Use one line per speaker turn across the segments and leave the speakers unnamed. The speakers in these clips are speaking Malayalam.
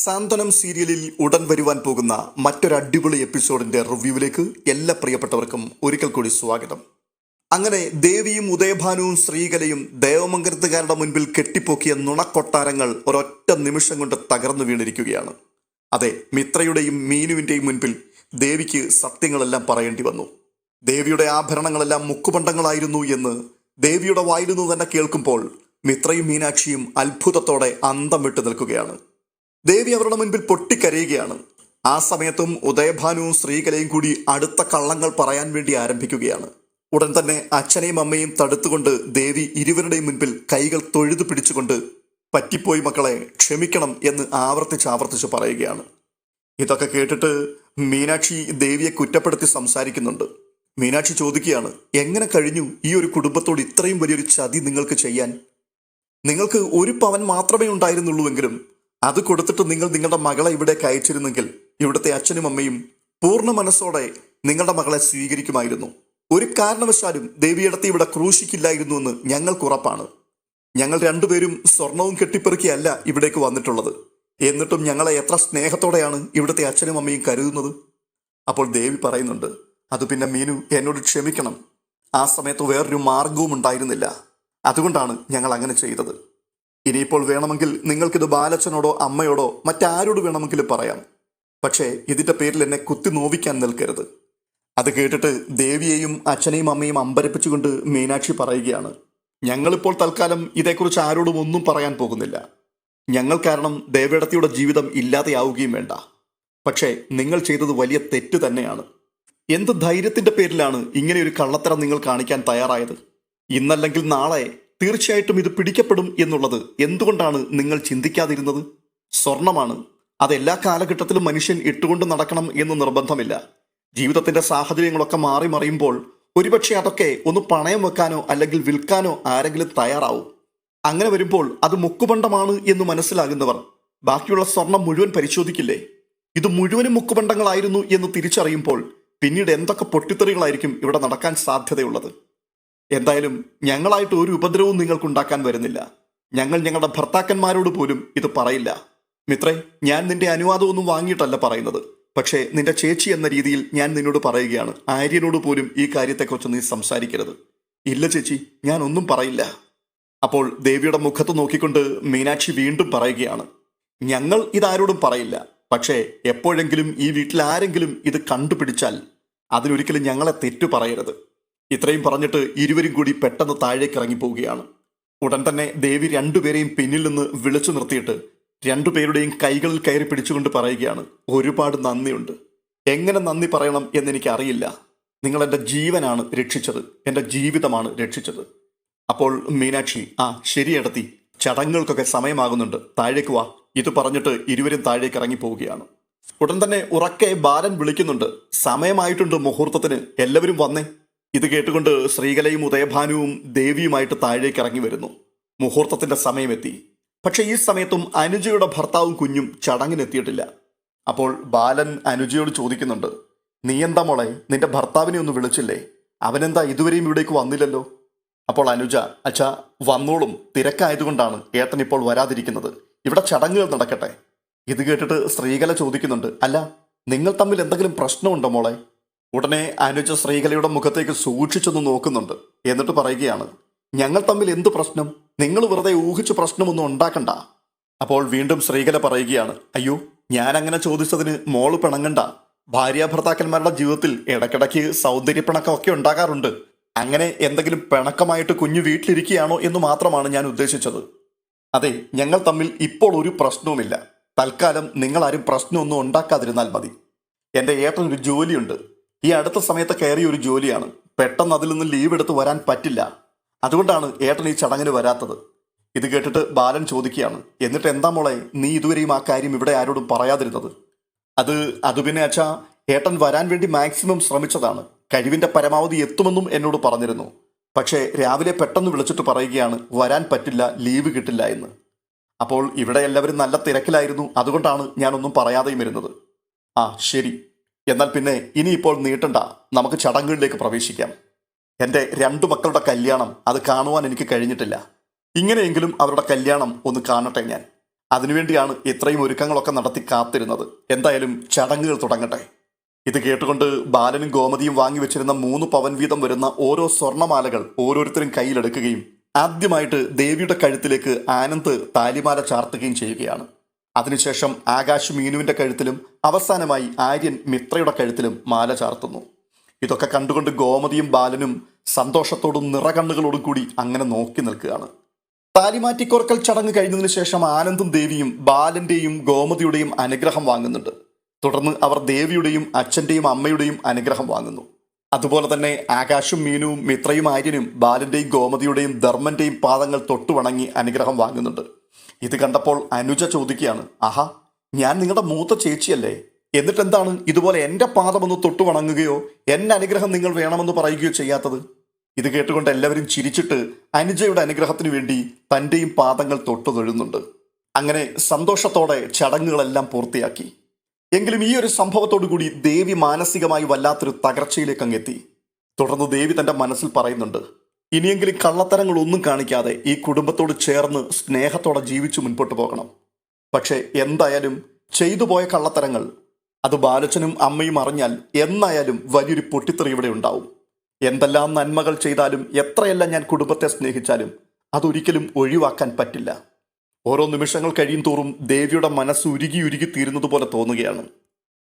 സാന്ത്വനം സീരിയലിൽ ഉടൻ വരുവാൻ പോകുന്ന മറ്റൊരു അടിപൊളി എപ്പിസോഡിന്റെ റിവ്യൂവിലേക്ക് എല്ലാ പ്രിയപ്പെട്ടവർക്കും ഒരിക്കൽ കൂടി സ്വാഗതം. അങ്ങനെ ദേവിയും ഉദയഭാനുവും ശ്രീകലയും ദേവമംഗലത്തുകാരുടെ മുൻപിൽ കെട്ടിപ്പൊക്കിയ നുണക്കൊട്ടാരങ്ങൾ ഒരൊറ്റ നിമിഷം കൊണ്ട് തകർന്നു വീണിരിക്കുകയാണ്. അതെ മിത്രയുടെയും മീനുവിന്റെയും മുൻപിൽ ദേവിക്ക് സത്യങ്ങളെല്ലാം പറയേണ്ടി വന്നു. ദേവിയുടെ ആഭരണങ്ങളെല്ലാം മുക്കുപണ്ടങ്ങളായിരുന്നു എന്ന് ദേവിയുടെ വായിൽ നിന്ന് തന്നെ കേൾക്കുമ്പോൾ മിത്രയും മീനാക്ഷിയും അത്ഭുതത്തോടെ അന്തം വിട്ടു നിൽക്കുകയാണ്. ദേവി അവരുടെ മുൻപിൽ പൊട്ടിക്കരയുകയാണ്. ആ സമയത്തും ഉദയഭാനുവും ശ്രീകലയും കൂടി അടുത്ത കള്ളങ്ങൾ പറയാൻ വേണ്ടി ആരംഭിക്കുകയാണ്. ഉടൻ തന്നെ അച്ഛനെയും അമ്മയും തടുത്തുകൊണ്ട് ദേവി ഇരുവരുടെയും മുൻപിൽ കൈകൾ തൊഴുതു പിടിച്ചുകൊണ്ട് പറ്റിപ്പോയി മക്കളെ ക്ഷമിക്കണം എന്ന് ആവർത്തിച്ച് ആവർത്തിച്ച് പറയുകയാണ്. ഇതൊക്കെ കേട്ടിട്ട് മീനാക്ഷി ദേവിയെ കുറ്റപ്പെടുത്തി സംസാരിക്കുന്നുണ്ട്. മീനാക്ഷി ചോദിക്കുകയാണ് എങ്ങനെ കഴിഞ്ഞു ഈ ഒരു കുടുംബത്തോട് ഇത്രയും വലിയൊരു ചതി നിങ്ങൾക്ക് ചെയ്യാൻ? നിങ്ങൾക്ക് ഒരു പവൻ മാത്രമേ ഉണ്ടായിരുന്നുള്ളൂവെങ്കിലും അത് കൊടുത്തിട്ട് നിങ്ങൾ നിങ്ങളുടെ മകളെ ഇവിടേക്ക് അയച്ചിരുന്നെങ്കിൽ ഇവിടുത്തെ അച്ഛനും അമ്മയും പൂർണ മനസ്സോടെ നിങ്ങളുടെ മകളെ സ്വീകരിക്കുമായിരുന്നു. ഒരു കാരണവശാലും ദേവിയിടത്തെ ഇവിടെ ക്രൂശിക്കില്ലായിരുന്നു എന്ന് ഞങ്ങൾക്ക് ഉറപ്പാണ്. ഞങ്ങൾ രണ്ടുപേരും സ്വർണവും കെട്ടിപ്പെറുക്കിയല്ല ഇവിടേക്ക് വന്നിട്ടുള്ളത്. എന്നിട്ടും ഞങ്ങളെ എത്ര സ്നേഹത്തോടെയാണ് ഇവിടുത്തെ അച്ഛനും അമ്മയും കരുതുന്നത്? അപ്പോൾ ദേവി പറയുന്നുണ്ട് അത് പിന്നെ മീനു എന്നോട് ക്ഷമിക്കണം. ആ സമയത്ത് വേറൊരു മാർഗവും ഉണ്ടായിരുന്നില്ല. അതുകൊണ്ടാണ് ഞങ്ങൾ അങ്ങനെ ചെയ്തത്. ഇനിയിപ്പോൾ വേണമെങ്കിൽ നിങ്ങൾക്കിത് ബാലച്ചനോടോ അമ്മയോടോ മറ്റാരോട് വേണമെങ്കിലും പറയാം. പക്ഷേ ഇതിന്റെ പേരിൽ എന്നെ കുത്തി നോവിക്കാൻ നിൽക്കരുത്. അത് കേട്ടിട്ട് ദേവിയെയും അച്ഛനെയും അമ്മയും അമ്പരപ്പിച്ചുകൊണ്ട് മീനാക്ഷി പറയുകയാണ്. ഞങ്ങളിപ്പോൾ തൽക്കാലം ഇതേക്കുറിച്ച് ആരോടും ഒന്നും പറയാൻ പോകുന്നില്ല. ഞങ്ങൾ കാരണം ദേവേടത്തിയുടെ ജീവിതം ഇല്ലാതെയാവുകയും വേണ്ട. പക്ഷേ നിങ്ങൾ ചെയ്തത് വലിയ തെറ്റ് തന്നെയാണ്. എന്ത് ധൈര്യത്തിന്റെ പേരിലാണ് ഇങ്ങനെ ഒരു കള്ളത്തരം നിങ്ങൾ കാണിക്കാൻ തയ്യാറായത്? ഇന്നല്ലെങ്കിൽ നാളെ തീർച്ചയായിട്ടും ഇത് പിടിക്കപ്പെടും എന്നുള്ളത് എന്തുകൊണ്ടാണ് നിങ്ങൾ ചിന്തിക്കാതിരുന്നത്? സ്വർണമാണ്. അതെല്ലാ കാലഘട്ടത്തിലും മനുഷ്യൻ ഇട്ടുകൊണ്ട് നടക്കണം എന്ന് നിർബന്ധമില്ല. ജീവിതത്തിന്റെ സാഹചര്യങ്ങളൊക്കെ മാറി മറിയുമ്പോൾ ഒരുപക്ഷെ അതൊക്കെ ഒന്ന് പണയം വെക്കാനോ അല്ലെങ്കിൽ വിൽക്കാനോ ആരെങ്കിലും തയ്യാറാവും. അങ്ങനെ വരുമ്പോൾ അത് മുക്കുപണ്ടമാണ് എന്ന് മനസ്സിലാകുന്നവർ. ബാക്കിയുള്ള സ്വർണം മുഴുവൻ പരിശോധിക്കില്ലേ? ഇത് മുഴുവനും മുക്കുപണ്ടങ്ങളായിരുന്നു എന്ന് തിരിച്ചറിയുമ്പോൾ പിന്നീട് എന്തൊക്കെ പൊട്ടിത്തെറികളായിരിക്കും ഇവിടെ നടക്കാൻ സാധ്യതയുള്ളത്? എന്തായാലും ഞങ്ങളായിട്ട് ഒരു ഉപദ്രവവും നിങ്ങൾക്കുണ്ടാക്കാൻ വരുന്നില്ല. ഞങ്ങൾ ഞങ്ങളുടെ ഭർത്താക്കന്മാരോട് പോലും ഇത് പറയില്ല. മിത്രേ ഞാൻ നിന്റെ അനുവാദമൊന്നും വാങ്ങിയിട്ടല്ല പറയുന്നത്. പക്ഷേ നിന്റെ ചേച്ചി എന്ന രീതിയിൽ ഞാൻ നിന്നോട് പറയുകയാണ്. ആര്യനോട് പോലും ഈ കാര്യത്തെക്കുറിച്ച് നീ സംസാരിക്കരുത്. ഇല്ല ചേച്ചി ഞാൻ ഒന്നും പറയില്ല. അപ്പോൾ ദേവിയുടെ മുഖത്ത് നോക്കിക്കൊണ്ട് മീനാക്ഷി വീണ്ടും പറയുകയാണ്. ഞങ്ങൾ ഇതാരോടും പറയില്ല. പക്ഷേ എപ്പോഴെങ്കിലും ഈ വീട്ടിൽ ആരെങ്കിലും ഇത് കണ്ടുപിടിച്ചാൽ അതിനൊരിക്കലും ഞങ്ങളെ തെറ്റു പറയരുത്. ഇത്രയും പറഞ്ഞിട്ട് ഇരുവരും കൂടി പെട്ടെന്ന് താഴേക്ക് ഇറങ്ങിപ്പോവുകയാണ്. ഉടൻ തന്നെ ദേവി രണ്ടുപേരെയും പിന്നിൽ നിന്ന് വിളിച്ചു നിർത്തിയിട്ട് രണ്ടുപേരുടെയും കൈകളിൽ കയറി പിടിച്ചുകൊണ്ട് പറയുകയാണ് ഒരുപാട് നന്ദിയുണ്ട്. എങ്ങനെ നന്ദി പറയണം എന്നെനിക്ക് അറിയില്ല നിങ്ങൾ എന്റെ ജീവനാണ് രക്ഷിച്ചത്. എന്റെ ജീവിതമാണ് രക്ഷിച്ചത്. അപ്പോൾ മീനാക്ഷി ആ ശരിയെടത്തി ചടങ്ങുകൾക്കൊക്കെ സമയമാകുന്നുണ്ട്. താഴേക്ക് വാ. ഇത് പറഞ്ഞിട്ട് ഇരുവരും താഴേക്ക് ഇറങ്ങി പോവുകയാണ് ഉടൻ തന്നെ ഉറക്കെ ബാലൻ വിളിക്കുന്നുണ്ട് സമയമായിട്ടുണ്ട് മുഹൂർത്തത്തിന്. എല്ലാവരും വന്നേ. ഇത് കേട്ടുകൊണ്ട് ശ്രീകലയും ഉദയഭാനുവും ദേവിയുമായിട്ട് താഴേക്ക് ഇറങ്ങി വരുന്നു. മുഹൂർത്തത്തിന്റെ സമയമെത്തി. പക്ഷേ ഈ സമയത്തും അനുജയുടെ ഭർത്താവും കുഞ്ഞും ചടങ്ങിനെത്തിയിട്ടില്ല. അപ്പോൾ ബാലൻ അനുജയോട് ചോദിക്കുന്നുണ്ട് നീ എന്താ മോളെ നിന്റെ ഭർത്താവിനെ ഒന്ന് വിളിച്ചില്ലേ? അവനെന്താ ഇതുവരെയും ഇവിടേക്ക് വന്നില്ലല്ലോ? അപ്പോൾ അനുജ അച്ഛാ വന്നോളും തിരക്കായതുകൊണ്ടാണ് ഏട്ടൻ ഇപ്പോൾ വരാതിരിക്കുന്നത്. ഇവിടെ ചടങ്ങുകൾ നടക്കട്ടെ. ഇത് കേട്ടിട്ട് ശ്രീകല ചോദിക്കുന്നുണ്ട് അല്ല നിങ്ങൾ തമ്മിൽ എന്തെങ്കിലും പ്രശ്നമുണ്ടോ മോളെ? ഉടനെ അനുജ ശ്രീകലയുടെ മുഖത്തേക്ക് സൂക്ഷിച്ചൊന്ന് നോക്കുന്നുണ്ട്. എന്നിട്ട് പറയുകയാണ് ഞങ്ങൾ തമ്മിൽ എന്ത് പ്രശ്നം? നിങ്ങൾ വെറുതെ ഊഹിച്ച് പ്രശ്നമൊന്നും ഉണ്ടാക്കണ്ട. അപ്പോൾ വീണ്ടും ശ്രീകല പറയുകയാണ് അയ്യോ ഞാൻ അങ്ങനെ ചോദിച്ചതിന് മോൾ പിണങ്ങണ്ട. ഭാര്യാഭർത്താക്കന്മാരുടെ ജീവിതത്തിൽ ഇടയ്ക്കിടയ്ക്ക് സൗന്ദര്യപ്പിണക്കമൊക്കെ ഉണ്ടാകാറുണ്ട്. അങ്ങനെ എന്തെങ്കിലും പിണക്കമായിട്ട് കുഞ്ഞു വീട്ടിലിരിക്കുകയാണോ എന്ന് മാത്രമാണ് ഞാൻ ഉദ്ദേശിച്ചത്. അതെ ഞങ്ങൾ തമ്മിൽ ഇപ്പോൾ ഒരു പ്രശ്നവുമില്ല. തൽക്കാലം നിങ്ങളാരും പ്രശ്നമൊന്നും ഉണ്ടാക്കാതിരുന്നാൽ മതി. എന്റെ ഏട്ടൻ ഒരു ജോലിയുണ്ട്. ഈ അടുത്ത സമയത്ത് കയറിയ ഒരു ജോലിയാണ്. പെട്ടെന്ന് അതിൽ നിന്ന് ലീവ് എടുത്ത് വരാൻ പറ്റില്ല. അതുകൊണ്ടാണ് ഏട്ടൻ ഈ ചടങ്ങിന് വരാത്തത്. ഇത് കേട്ടിട്ട് ബാലൻ ചോദിക്കുകയാണ്. എന്നിട്ട് എന്താ മോളെ നീ ഇതുവരെയും ആ കാര്യം ഇവിടെ ആരോടും പറയാതിരുന്നത്? അത് അത് പിന്നെ അച്ഛാ ഏട്ടൻ വരാൻ വേണ്ടി മാക്സിമം ശ്രമിച്ചതാണ്. കഴിവിന്റെ പരമാവധി എത്തുമെന്നും എന്നോട് പറഞ്ഞിരുന്നു. പക്ഷേ രാവിലെ പെട്ടെന്ന് വിളിച്ചിട്ട് പറയുകയാണ് വരാൻ പറ്റില്ല ലീവ് കിട്ടില്ല എന്ന്. അപ്പോൾ ഇവിടെ എല്ലാവരും നല്ല തിരക്കിലായിരുന്നു. അതുകൊണ്ടാണ് ഞാനൊന്നും പറയാതെയും ഇരുന്നത്. ആ ശരി. എന്നാൽ പിന്നെ ഇനിയിപ്പോൾ നീട്ടണ്ട. നമുക്ക് ചടങ്ങുകളിലേക്ക് പ്രവേശിക്കാം. എന്റെ രണ്ടു മക്കളുടെ കല്യാണം അത് കാണുവാൻ എനിക്ക് കഴിഞ്ഞിട്ടില്ല. ഇങ്ങനെയെങ്കിലും അവരുടെ കല്യാണം ഒന്ന് കാണട്ടെ ഞാൻ. അതിനുവേണ്ടിയാണ് ഇത്രയും ഒരുക്കങ്ങളൊക്കെ നടത്തി കാത്തിരുന്നത്. എന്തായാലും ചടങ്ങുകൾ തുടങ്ങട്ടെ. ഇത് കേട്ടുകൊണ്ട് ബാലനും ഗോമതിയും വാങ്ങിവെച്ചിരുന്ന മൂന്ന് പവൻ വീതം വരുന്ന ഓരോ സ്വർണമാലകൾ ഓരോരുത്തരും കയ്യിലെടുക്കുകയും ആദ്യമായിട്ട് ദേവിയുടെ കഴുത്തിലേക്ക് ആനന്ദ് താലിമാല ചാർത്തുകയും ചെയ്യുകയാണ്. അതിനുശേഷം ആകാശ് മീനുവിന്റെ കഴുത്തിലും അവസാനമായി ആര്യൻ മിത്രയുടെ കഴുത്തിലും മാല ചാർത്തുന്നു. ഇതൊക്കെ കണ്ടുകൊണ്ട് ഗോമതിയും ബാലനും സന്തോഷത്തോടും നിറകണ്ണുകളോടും കൂടി അങ്ങനെ നോക്കി നിൽക്കുകയാണ്. താലിമാറ്റിക്കൊറക്കൽ ചടങ്ങ് കഴിഞ്ഞതിന് ശേഷം ആനന്ദും ദേവിയും ബാലന്റെയും ഗോമതിയുടെയും അനുഗ്രഹം വാങ്ങുന്നുണ്ട്. തുടർന്ന് അവർ ദേവിയുടെയും അച്ഛന്റെയും അമ്മയുടെയും അനുഗ്രഹം വാങ്ങുന്നു. അതുപോലെ തന്നെ ആകാശും മീനുവും മിത്രയും ആര്യനും ബാലന്റെയും ഗോമതിയുടെയും ധർമ്മന്റെയും പാദങ്ങൾ തൊട്ടുവണങ്ങി അനുഗ്രഹം വാങ്ങുന്നുണ്ട്. ഇത് കണ്ടപ്പോൾ അനുജ ചോദിക്കുകയാണ് ആഹാ ഞാൻ നിങ്ങളുടെ മൂത്ത ചേച്ചിയല്ലേ? എന്നിട്ട് എന്താണ് ഇതുപോലെ എന്റെ പാദമൊന്ന് തൊട്ടു വണങ്ങുകയോ? എന്റെ അനുഗ്രഹം നിങ്ങൾ വേണമെന്ന് പറയുകയോ ചെയ്യാത്തത്? ഇത് കേട്ടുകൊണ്ട് എല്ലാവരും ചിരിച്ചിട്ട് അനുജയുടെ അനുഗ്രഹത്തിനു വേണ്ടി തന്റെയും പാദങ്ങൾ തൊട്ടു തൊഴുന്നുണ്ട് അങ്ങനെ സന്തോഷത്തോടെ ചടങ്ങുകളെല്ലാം പൂർത്തിയാക്കി. എങ്കിലും ഈ ഒരു സംഭവത്തോടു കൂടി ദേവി മാനസികമായി വല്ലാത്തൊരു തകർച്ചയിലേക്ക് അങ്ങെത്തി. തുടർന്ന് ദേവി തന്റെ മനസ്സിൽ പറയുന്നുണ്ട് ഇനിയെങ്കിലും കള്ളത്തരങ്ങളൊന്നും കാണിക്കാതെ ഈ കുടുംബത്തോട് ചേർന്ന് സ്നേഹത്തോടെ ജീവിച്ചു മുൻപോട്ട് പോകണം. പക്ഷേ എന്തായാലും ചെയ്തു പോയ കള്ളത്തരങ്ങൾ അത് ബാലച്ചനും അമ്മയും അറിഞ്ഞാൽ എന്നായാലും വലിയൊരു പൊട്ടിത്തെറി ഇവിടെ ഉണ്ടാവും. എന്തെല്ലാം നന്മകൾ ചെയ്താലും എത്രയെല്ലാം ഞാൻ കുടുംബത്തെ സ്നേഹിച്ചാലും അതൊരിക്കലും ഒഴിവാക്കാൻ പറ്റില്ല. ഓരോ നിമിഷങ്ങൾ കഴിയും തോറും ദേവിയുടെ മനസ്സ് ഉരുകി ഉരുകി തീരുന്നത് പോലെ തോന്നുകയാണ്.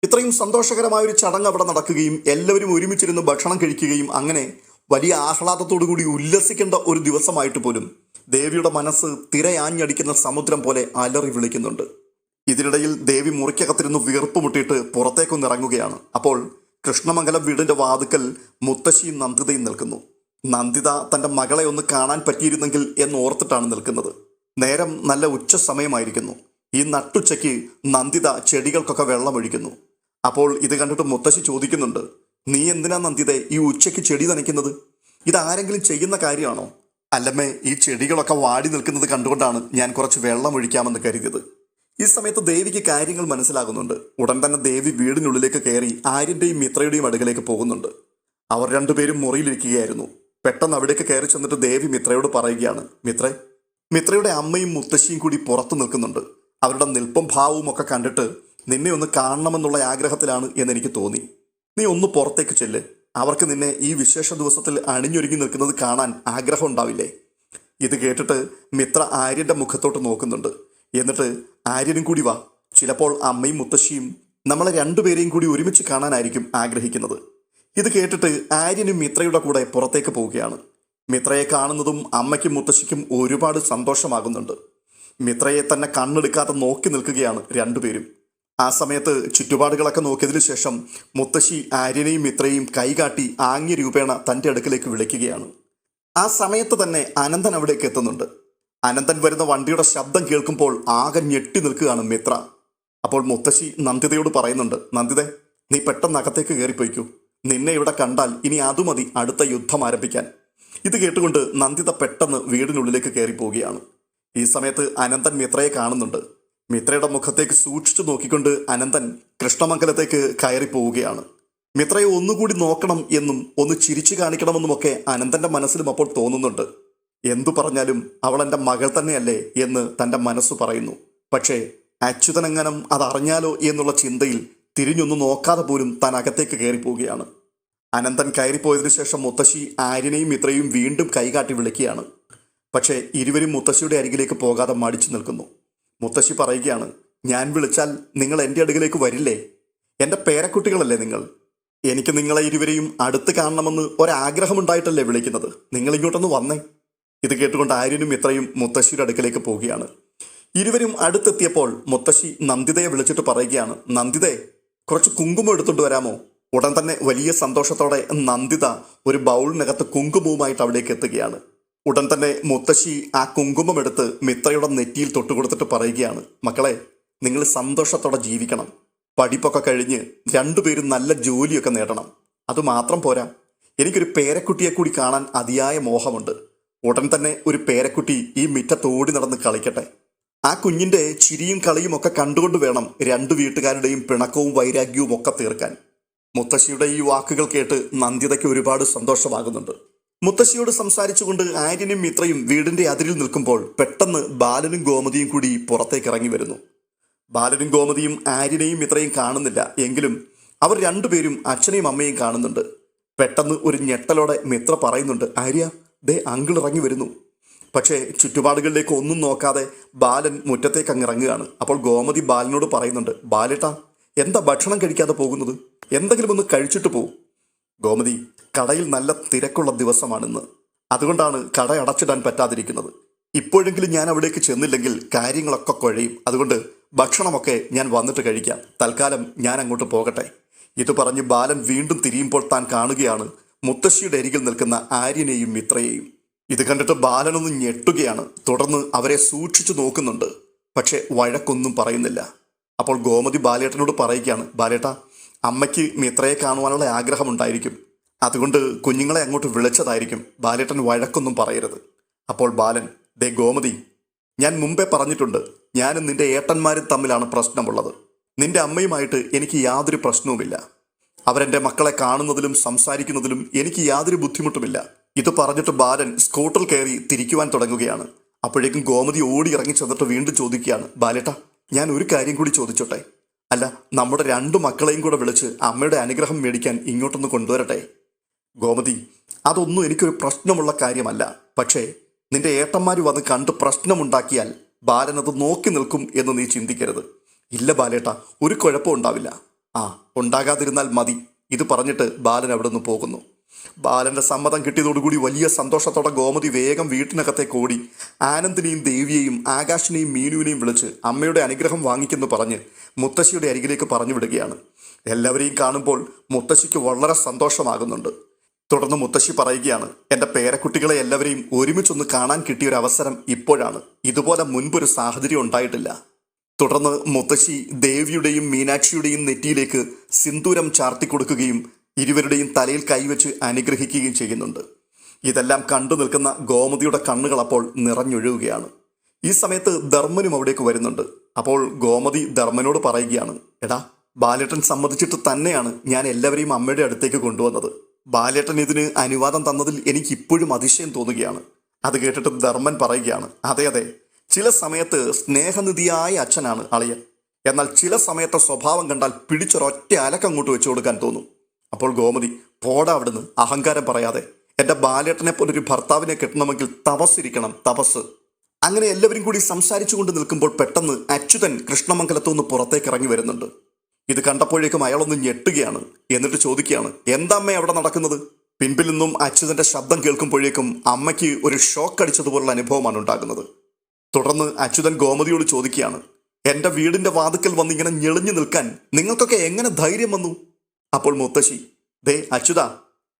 ഇത്രയും സന്തോഷകരമായ ഒരു ചടങ്ങ് അവിടെ നടക്കുകയും എല്ലാവരും ഒരുമിച്ചിരുന്ന് ഭക്ഷണം കഴിക്കുകയും അങ്ങനെ വലിയ ആഹ്ലാദത്തോടു കൂടി ഉല്ലസിക്കേണ്ട ഒരു ദിവസമായിട്ട് പോലും ദേവിയുടെ മനസ്സ് തിരയാഞ്ഞടിക്കുന്ന സമുദ്രം പോലെ അലറി വിളിക്കുന്നുണ്ട്. ഇതിനിടയിൽ ദേവി മുറിക്കകത്തിരുന്ന് വീർപ്പ് മുട്ടിയിട്ട് പുറത്തേക്കൊന്ന് ഇറങ്ങുകയാണ്. അപ്പോൾ കൃഷ്ണമംഗലം വീടിന്റെ വാതുക്കൽ മുത്തശ്ശിയും നന്ദിതയും നിൽക്കുന്നു. നന്ദിത തന്റെ മകളെ ഒന്ന് കാണാൻ പറ്റിയിരുന്നെങ്കിൽ എന്ന് ഓർത്തിട്ടാണ് നിൽക്കുന്നത്. നേരം നല്ല ഉച്ച സമയമായിരിക്കുന്നു. ഈ നട്ടുച്ചയ്ക്ക് നന്ദിത ചെടികൾക്കൊക്കെ വെള്ളമൊഴിക്കുന്നു അപ്പോൾ ഇത് കണ്ടിട്ട് മുത്തശ്ശി ചോദിക്കുന്നുണ്ട് നീ എന്തിനാ നന്ദിതേ ഈ ഉച്ചയ്ക്ക് ചെടി നനയ്ക്കുന്നത്? ഇതാരെങ്കിലും ചെയ്യുന്ന കാര്യമാണോ? അല്ലമ്മേ ഈ ചെടികളൊക്കെ വാടി നിൽക്കുന്നത് കണ്ടുകൊണ്ടാണ് ഞാൻ കുറച്ച് വെള്ളം ഒഴിക്കാമെന്ന് കരുതിയത്. ഈ സമയത്ത് ദേവിക്ക് കാര്യങ്ങൾ മനസ്സിലാകുന്നുണ്ട്. ഉടൻ തന്നെ ദേവി വീടിനുള്ളിലേക്ക് കയറി ആര്യന്റെയും മിത്രയുടെയും അടുക്കലേക്ക് പോകുന്നുണ്ട്. അവർ രണ്ടുപേരും മുറിയിലിരിക്കുകയായിരുന്നു. പെട്ടെന്ന് അവിടേക്ക് കയറി ചെന്നിട്ട് ദേവി മിത്രയോട് പറയുകയാണ് മിത്രേ മിത്രയുടെ അമ്മയും മുത്തശ്ശിയും കൂടി പുറത്തു നിൽക്കുന്നുണ്ട്. അവരുടെ നിൽപ്പം ഭാവവും ഒക്കെ കണ്ടിട്ട് നിന്നെ ഒന്ന് കാണണമെന്നുള്ള ആഗ്രഹത്തിലാണ് എന്നെനിക്ക് തോന്നി. നീ ഒന്ന് പുറത്തേക്ക് ചെല്ല്. അവർക്ക് നിന്നെ ഈ വിശേഷ ദിവസത്തിൽ അണിഞ്ഞൊരുങ്ങി നിൽക്കുന്നത് കാണാൻ ആഗ്രഹം ഉണ്ടാവില്ലേ? ഇത് കേട്ടിട്ട് മിത്ര ആര്യന്റെ മുഖത്തോട്ട് നോക്കുന്നുണ്ട്. എന്നിട്ട് ആര്യനും കൂടി വാ. ചിലപ്പോൾ അമ്മയും മുത്തശ്ശിയും നമ്മളെ രണ്ടുപേരെയും കൂടി ഒരുമിച്ച് കാണാനായിരിക്കും ആഗ്രഹിക്കുന്നത്. ഇത് കേട്ടിട്ട് ആര്യനും മിത്രയുടെ കൂടെ പുറത്തേക്ക് പോവുകയാണ്. മിത്രയെ കാണുന്നതും അമ്മയ്ക്കും മുത്തശ്ശിക്കും ഒരുപാട് സന്തോഷമാകുന്നുണ്ട്. മിത്രയെ തന്നെ കണ്ണെടുക്കാതെ നോക്കി നിൽക്കുകയാണ് രണ്ടുപേരും. ആ സമയത്ത് ചുറ്റുപാടുകളൊക്കെ നോക്കിയതിനു ശേഷം മുത്തശ്ശി ആര്യനെയും മിത്രയും കൈകാട്ടി ആംഗ്യ രൂപേണ തന്റെ അടുക്കിലേക്ക് വിളിക്കുകയാണ്. ആ സമയത്ത് തന്നെ അനന്തൻ അവിടേക്ക് എത്തുന്നുണ്ട്. അനന്തൻ വരുന്ന വണ്ടിയുടെ ശബ്ദം കേൾക്കുമ്പോൾ ആകെ ഞെട്ടി നിൽക്കുകയാണ് മിത്ര. അപ്പോൾ മുത്തശ്ശി നന്ദിതയോട് പറയുന്നുണ്ട് നന്ദിതെ നീ പെട്ടെന്ന് അകത്തേക്ക് കയറിപ്പോയിക്കൂ. നിന്നെ ഇവിടെ കണ്ടാൽ ഇനി അതുമതി അടുത്ത യുദ്ധം ആരംഭിക്കാൻ. ഇത് കേട്ടുകൊണ്ട് നന്ദിത പെട്ടെന്ന് വീടിനുള്ളിലേക്ക് കയറി പോവുകയാണ് ഈ സമയത്ത് അനന്തൻ മിത്രയെ കാണുന്നുണ്ട്. മിത്രയുടെ മുഖത്തേക്ക് സൂക്ഷിച്ചു നോക്കിക്കൊണ്ട് അനന്തൻ കൃഷ്ണമംഗലത്തേക്ക് കയറി പോവുകയാണ് മിത്രയെ ഒന്നുകൂടി നോക്കണം എന്നും ഒന്ന് ചിരിച്ചു കാണിക്കണമെന്നുമൊക്കെ അനന്തന്റെ മനസ്സിലും അപ്പോൾ തോന്നുന്നുണ്ട്. എന്തു പറഞ്ഞാലും അവൾ എന്റെ മകൾ തന്നെയല്ലേ എന്ന് തന്റെ മനസ്സ് പറയുന്നു. പക്ഷേ അച്യുതനങ്ങനം അതറിഞ്ഞാലോ എന്നുള്ള ചിന്തയിൽ തിരിഞ്ഞൊന്നു നോക്കാതെ പോലും താൻ അകത്തേക്ക് കയറിപ്പോവുകയാണ്. അനന്തൻ കയറിപ്പോയതിനു ശേഷം മുത്തശ്ശി ആര്യനെയും മിത്രയും വീണ്ടും കൈകാട്ടി വിളിക്കുകയാണ്. പക്ഷേ ഇരുവരും മുത്തശ്ശിയുടെ അരികിലേക്ക് പോകാതെ മടിച്ചു നിൽക്കുന്നു. മുത്തശ്ശി പറയുകയാണ് ഞാൻ വിളിച്ചാൽ നിങ്ങൾ എന്റെ അടുക്കിലേക്ക് വരില്ലേ? എന്റെ പേരക്കുട്ടികളല്ലേ നിങ്ങൾ? എനിക്ക് നിങ്ങളെ ഇരുവരെയും അടുത്ത് കാണണമെന്ന് ഒരാഗ്രഹമുണ്ടായിട്ടല്ലേ വിളിക്കുന്നത്? നിങ്ങൾ ഇങ്ങോട്ടൊന്ന് വന്നേ. ഇത് കേട്ടുകൊണ്ട് ആര്യനും ഇത്രയും മുത്തശ്ശിയുടെ അടുക്കലേക്ക് പോവുകയാണ്. ഇരുവരും അടുത്തെത്തിയപ്പോൾ മുത്തശ്ശി നന്ദിതയെ വിളിച്ചിട്ട് പറയുകയാണ് നന്ദിതേ കുറച്ച് കുങ്കുമം എടുത്തുകൊണ്ട് വരാമോ? ഉടൻ തന്നെ വലിയ സന്തോഷത്തോടെ നന്ദിത ഒരു ബൗളിനകത്ത് കുങ്കുമവുമായിട്ട് അവിടേക്ക് എത്തുകയാണ്. ഉടൻ തന്നെ മുത്തശ്ശി ആ കുങ്കുമം എടുത്ത് മിത്രയുടെ നെറ്റിയിൽ തൊട്ടുകൊടുത്തിട്ട് പറയുകയാണ് മക്കളെ നിങ്ങൾ സന്തോഷത്തോടെ ജീവിക്കണം. പഠിപ്പൊക്കെ കഴിഞ്ഞ് രണ്ടുപേരും നല്ല ജോലിയൊക്കെ നേടണം. അതുമാത്രം പോരാ. എനിക്കൊരു പേരക്കുട്ടിയെ കൂടി കാണാൻ അതിയായ മോഹമുണ്ട്. ഉടൻ തന്നെ ഒരു പേരക്കുട്ടി ഈ മിറ്റത്തോടി നടന്ന് കളിക്കട്ടെ. ആ കുഞ്ഞിന്റെ ചിരിയും കളിയും ഒക്കെ കണ്ടുകൊണ്ട് വേണം രണ്ടു വീട്ടുകാരുടെയും പിണക്കവും വൈരാഗ്യവും ഒക്കെ തീർക്കാൻ. മുത്തശ്ശിയുടെ ഈ വാക്കുകൾ കേട്ട് നന്ദിതയ്ക്ക് ഒരുപാട് സന്തോഷമാകുന്നുണ്ട്. മുത്തശ്ശിയോട് സംസാരിച്ചുകൊണ്ട് ആര്യനും മിത്രയും വീടിന്റെ അതിരിൽ നിൽക്കുമ്പോൾ പെട്ടെന്ന് ബാലനും ഗോമതിയും കൂടി പുറത്തേക്ക് ഇറങ്ങി വരുന്നു. ബാലനും ഗോമതിയും ആര്യനെയും മിത്രയും കാണുന്നില്ല. എങ്കിലും അവർ രണ്ടുപേരും അച്ഛനെയും അമ്മയും കാണുന്നുണ്ട്. പെട്ടെന്ന് ഒരു ഞെട്ടലോടെ മിത്ര പറയുന്നുണ്ട് ആര്യ ദേ അങ്കിൾ ഇറങ്ങി വരുന്നു. പക്ഷേ ചുറ്റുപാടുകളിലേക്ക് ഒന്നും നോക്കാതെ ബാലൻ മുറ്റത്തേക്ക് അങ്ങ് ഇറങ്ങുകയാണ്. അപ്പോൾ ഗോമതി ബാലനോട് പറയുന്നുണ്ട് ബാലേട്ടാ എന്താ ഭക്ഷണം കഴിക്കാതെ പോകുന്നത്? എന്തെങ്കിലും ഒന്ന് കഴിച്ചിട്ട് പോകും ഗോമതി കടയിൽ നല്ല തിരക്കുള്ള ദിവസമാണിന്ന്. അതുകൊണ്ടാണ് കട അടച്ചിടാൻ പറ്റാതിരിക്കുന്നത്. ഇപ്പോഴെങ്കിലും ഞാൻ അവിടേക്ക് ചെന്നില്ലെങ്കിൽ കാര്യങ്ങളൊക്കെ കുഴയും. അതുകൊണ്ട് ഭക്ഷണമൊക്കെ ഞാൻ വന്നിട്ട് കഴിക്കാം. തൽക്കാലം ഞാൻ അങ്ങോട്ട് പോകട്ടെ. ഇത് പറഞ്ഞ് ബാലൻ വീണ്ടും തിരിയുമ്പോൾ താൻ കാണുകയാണ് മുത്തശ്ശിയുടെ അരികിൽ നിൽക്കുന്ന ആര്യനെയും മിത്രയെയും. ഇത് കണ്ടിട്ട് ബാലനൊന്ന് ഞെട്ടുകയാണ്. തുടർന്ന് അവരെ സൂക്ഷിച്ചു നോക്കുന്നുണ്ട്. പക്ഷെ വഴക്കൊന്നും പറയുന്നില്ല. അപ്പോൾ ഗോമതി ബാലേട്ടനോട് പറയുകയാണ് ബാലേട്ട അമ്മയ്ക്ക് മിത്രയെ കാണുവാനുള്ള ആഗ്രഹമുണ്ടായിരിക്കും. അതുകൊണ്ട് കുഞ്ഞുങ്ങളെ അങ്ങോട്ട് വിളിച്ചതായിരിക്കും ബാലേട്ടൻ വഴക്കൊന്നും പറയരുത്. അപ്പോൾ ബാലൻ ദേ ഗോമതി ഞാൻ മുമ്പേ പറഞ്ഞിട്ടുണ്ട് ഞാനും നിന്റെ ഏട്ടന്മാരും തമ്മിലാണ് പ്രശ്നമുള്ളത്. നിന്റെ അമ്മയുമായിട്ട് എനിക്ക് യാതൊരു പ്രശ്നവുമില്ല. അവരെന്റെ മക്കളെ കാണുന്നതിലും സംസാരിക്കുന്നതിലും എനിക്ക് യാതൊരു ബുദ്ധിമുട്ടുമില്ല. ഇത് പറഞ്ഞിട്ട് ബാലൻ സ്കൂട്ടറിൽ കയറി തിരിക്കുവാൻ തുടങ്ങുകയാണ്. അപ്പോഴേക്കും ഗോമതി ഓടി ഇറങ്ങി ചെന്നിട്ട് വീണ്ടും ചോദിക്കുകയാണ് ബാലേട്ട ഞാൻ ഒരു കാര്യം കൂടി ചോദിച്ചോട്ടെ? അല്ല നമ്മുടെ രണ്ടു മക്കളെയും കൂടെ വിളിച്ച് അമ്മയുടെ അനുഗ്രഹം മേടിക്കാൻ ഇങ്ങോട്ടൊന്ന് കൊണ്ടുവരട്ടെ? ഗോമതി അതൊന്നും എനിക്കൊരു പ്രശ്നമുള്ള കാര്യമല്ല. പക്ഷേ നിന്റെ ഏട്ടന്മാർ വന്ന് കണ്ട് പ്രശ്നമുണ്ടാക്കിയാൽ ബാലൻ അത് നോക്കി നിൽക്കും എന്ന് നീ ചിന്തിക്കരുത്. ഇല്ല ബാലേട്ട ഒരു കുഴപ്പവും ഉണ്ടാവില്ല. ആ ഉണ്ടാകാതിരുന്നാൽ മതി. ഇത് പറഞ്ഞിട്ട് ബാലൻ അവിടെ നിന്ന് പോകുന്നു. ബാലന്റെ സമ്മതം കിട്ടിയതോടുകൂടി വലിയ സന്തോഷത്തോടെ ഗോമതി വേഗം വീട്ടിനകത്തേക്ക് ഓടി. ആനന്ദിനെയും ദേവിയെയും ആകാശിനെയും മീനുവിനെയും വിളിച്ച് അമ്മയുടെ അനുഗ്രഹം വാങ്ങിക്കുന്നു പറഞ്ഞ് മുത്തശ്ശിയുടെ അരികിലേക്ക് പറഞ്ഞു വിടുകയാണ്. എല്ലാവരെയും കാണുമ്പോൾ മുത്തശ്ശിക്ക് വളരെ സന്തോഷമാകുന്നുണ്ട്. തുടർന്ന് മുത്തശ്ശി പറയുകയാണ് എന്റെ പേരക്കുട്ടികളെ എല്ലാവരെയും ഒരുമിച്ചൊന്ന് കാണാൻ കിട്ടിയ ഒരു അവസരം ഇപ്പോഴാണ്. ഇതുപോലെ മുൻപൊരു സാഹചര്യം ഉണ്ടായിട്ടില്ല. തുടർന്ന് മുത്തശ്ശി ദേവിയുടെയും മീനാക്ഷിയുടെയും നെറ്റിയിലേക്ക് സിന്ദൂരം ചാർത്തി കൊടുക്കുകയും ഇരുവരുടെയും തലയിൽ കൈവച്ച് അനുഗ്രഹിക്കുകയും ചെയ്യുന്നുണ്ട്. ഇതെല്ലാം കണ്ടു നിൽക്കുന്ന ഗോമതിയുടെ കണ്ണുകൾ അപ്പോൾ നിറഞ്ഞൊഴുകുകയാണ്. ഈ സമയത്ത് ധർമ്മനും അവിടേക്ക് വരുന്നുണ്ട്. അപ്പോൾ ഗോമതി ധർമ്മനോട് പറയുകയാണ് എടാ ബാലേട്ടൻ സമ്മതിച്ചിട്ട് തന്നെയാണ് ഞാൻ എല്ലാവരെയും അമ്മയുടെ അടുത്തേക്ക് കൊണ്ടുവന്നത്. ബാലേട്ടൻ ഇതിന് അനുവാദം തന്നതിൽ എനിക്ക് ഇപ്പോഴും അതിശയം തോന്നുകയാണ്. അത് കേട്ടിട്ട് ധർമ്മൻ പറയുകയാണ് അതെ അതെ ചില സമയത്ത് സ്നേഹനിധിയായ അച്ഛനാണ് അളിയൻ. എന്നാൽ ചില സമയത്തെ സ്വഭാവം കണ്ടാൽ പിടിച്ചൊരൊറ്റ അലക്കങ്ങോട്ട് വെച്ചു കൊടുക്കാൻ തോന്നും. അപ്പോൾ ഗോമതി പോടാ അവിടുന്ന് അഹങ്കാരം പറയാതെ. എന്റെ ബാലേട്ടനെ പോലൊരു ഭർത്താവിനെ കിട്ടണമെങ്കിൽ തപസ്സിരിക്കണം തപസ്. അങ്ങനെ എല്ലാവരും കൂടി സംസാരിച്ചു കൊണ്ട് നിൽക്കുമ്പോൾ പെട്ടെന്ന് അച്യുതൻ കൃഷ്ണമംഗലത്തു നിന്ന് പുറത്തേക്ക് ഇറങ്ങി വരുന്നുണ്ട്. ഇത് കണ്ടപ്പോഴേക്കും അയാളൊന്ന് ഞെട്ടുകയാണ്. എന്നിട്ട് ചോദിക്കുകയാണ് എന്താ അമ്മ അവിടെ നടക്കുന്നത്? പിൻപിൽ നിന്നും അച്യുതന്റെ ശബ്ദം കേൾക്കുമ്പോഴേക്കും അമ്മയ്ക്ക് ഒരു ഷോക്ക് അടിച്ചതുപോലുള്ള അനുഭവമാണ് ഉണ്ടാകുന്നത്. തുടർന്ന് അച്യുതൻ ഗോമതിയോട് ചോദിക്കുകയാണ് എന്റെ വീടിന്റെ വാതുക്കൽ വന്നിങ്ങനെ ഞെളിഞ്ഞു നിൽക്കാൻ നിങ്ങൾക്കൊക്കെ എങ്ങനെ ധൈര്യം വന്നു? അപ്പോൾ മുത്തശ്ശി ദേ അച്യുത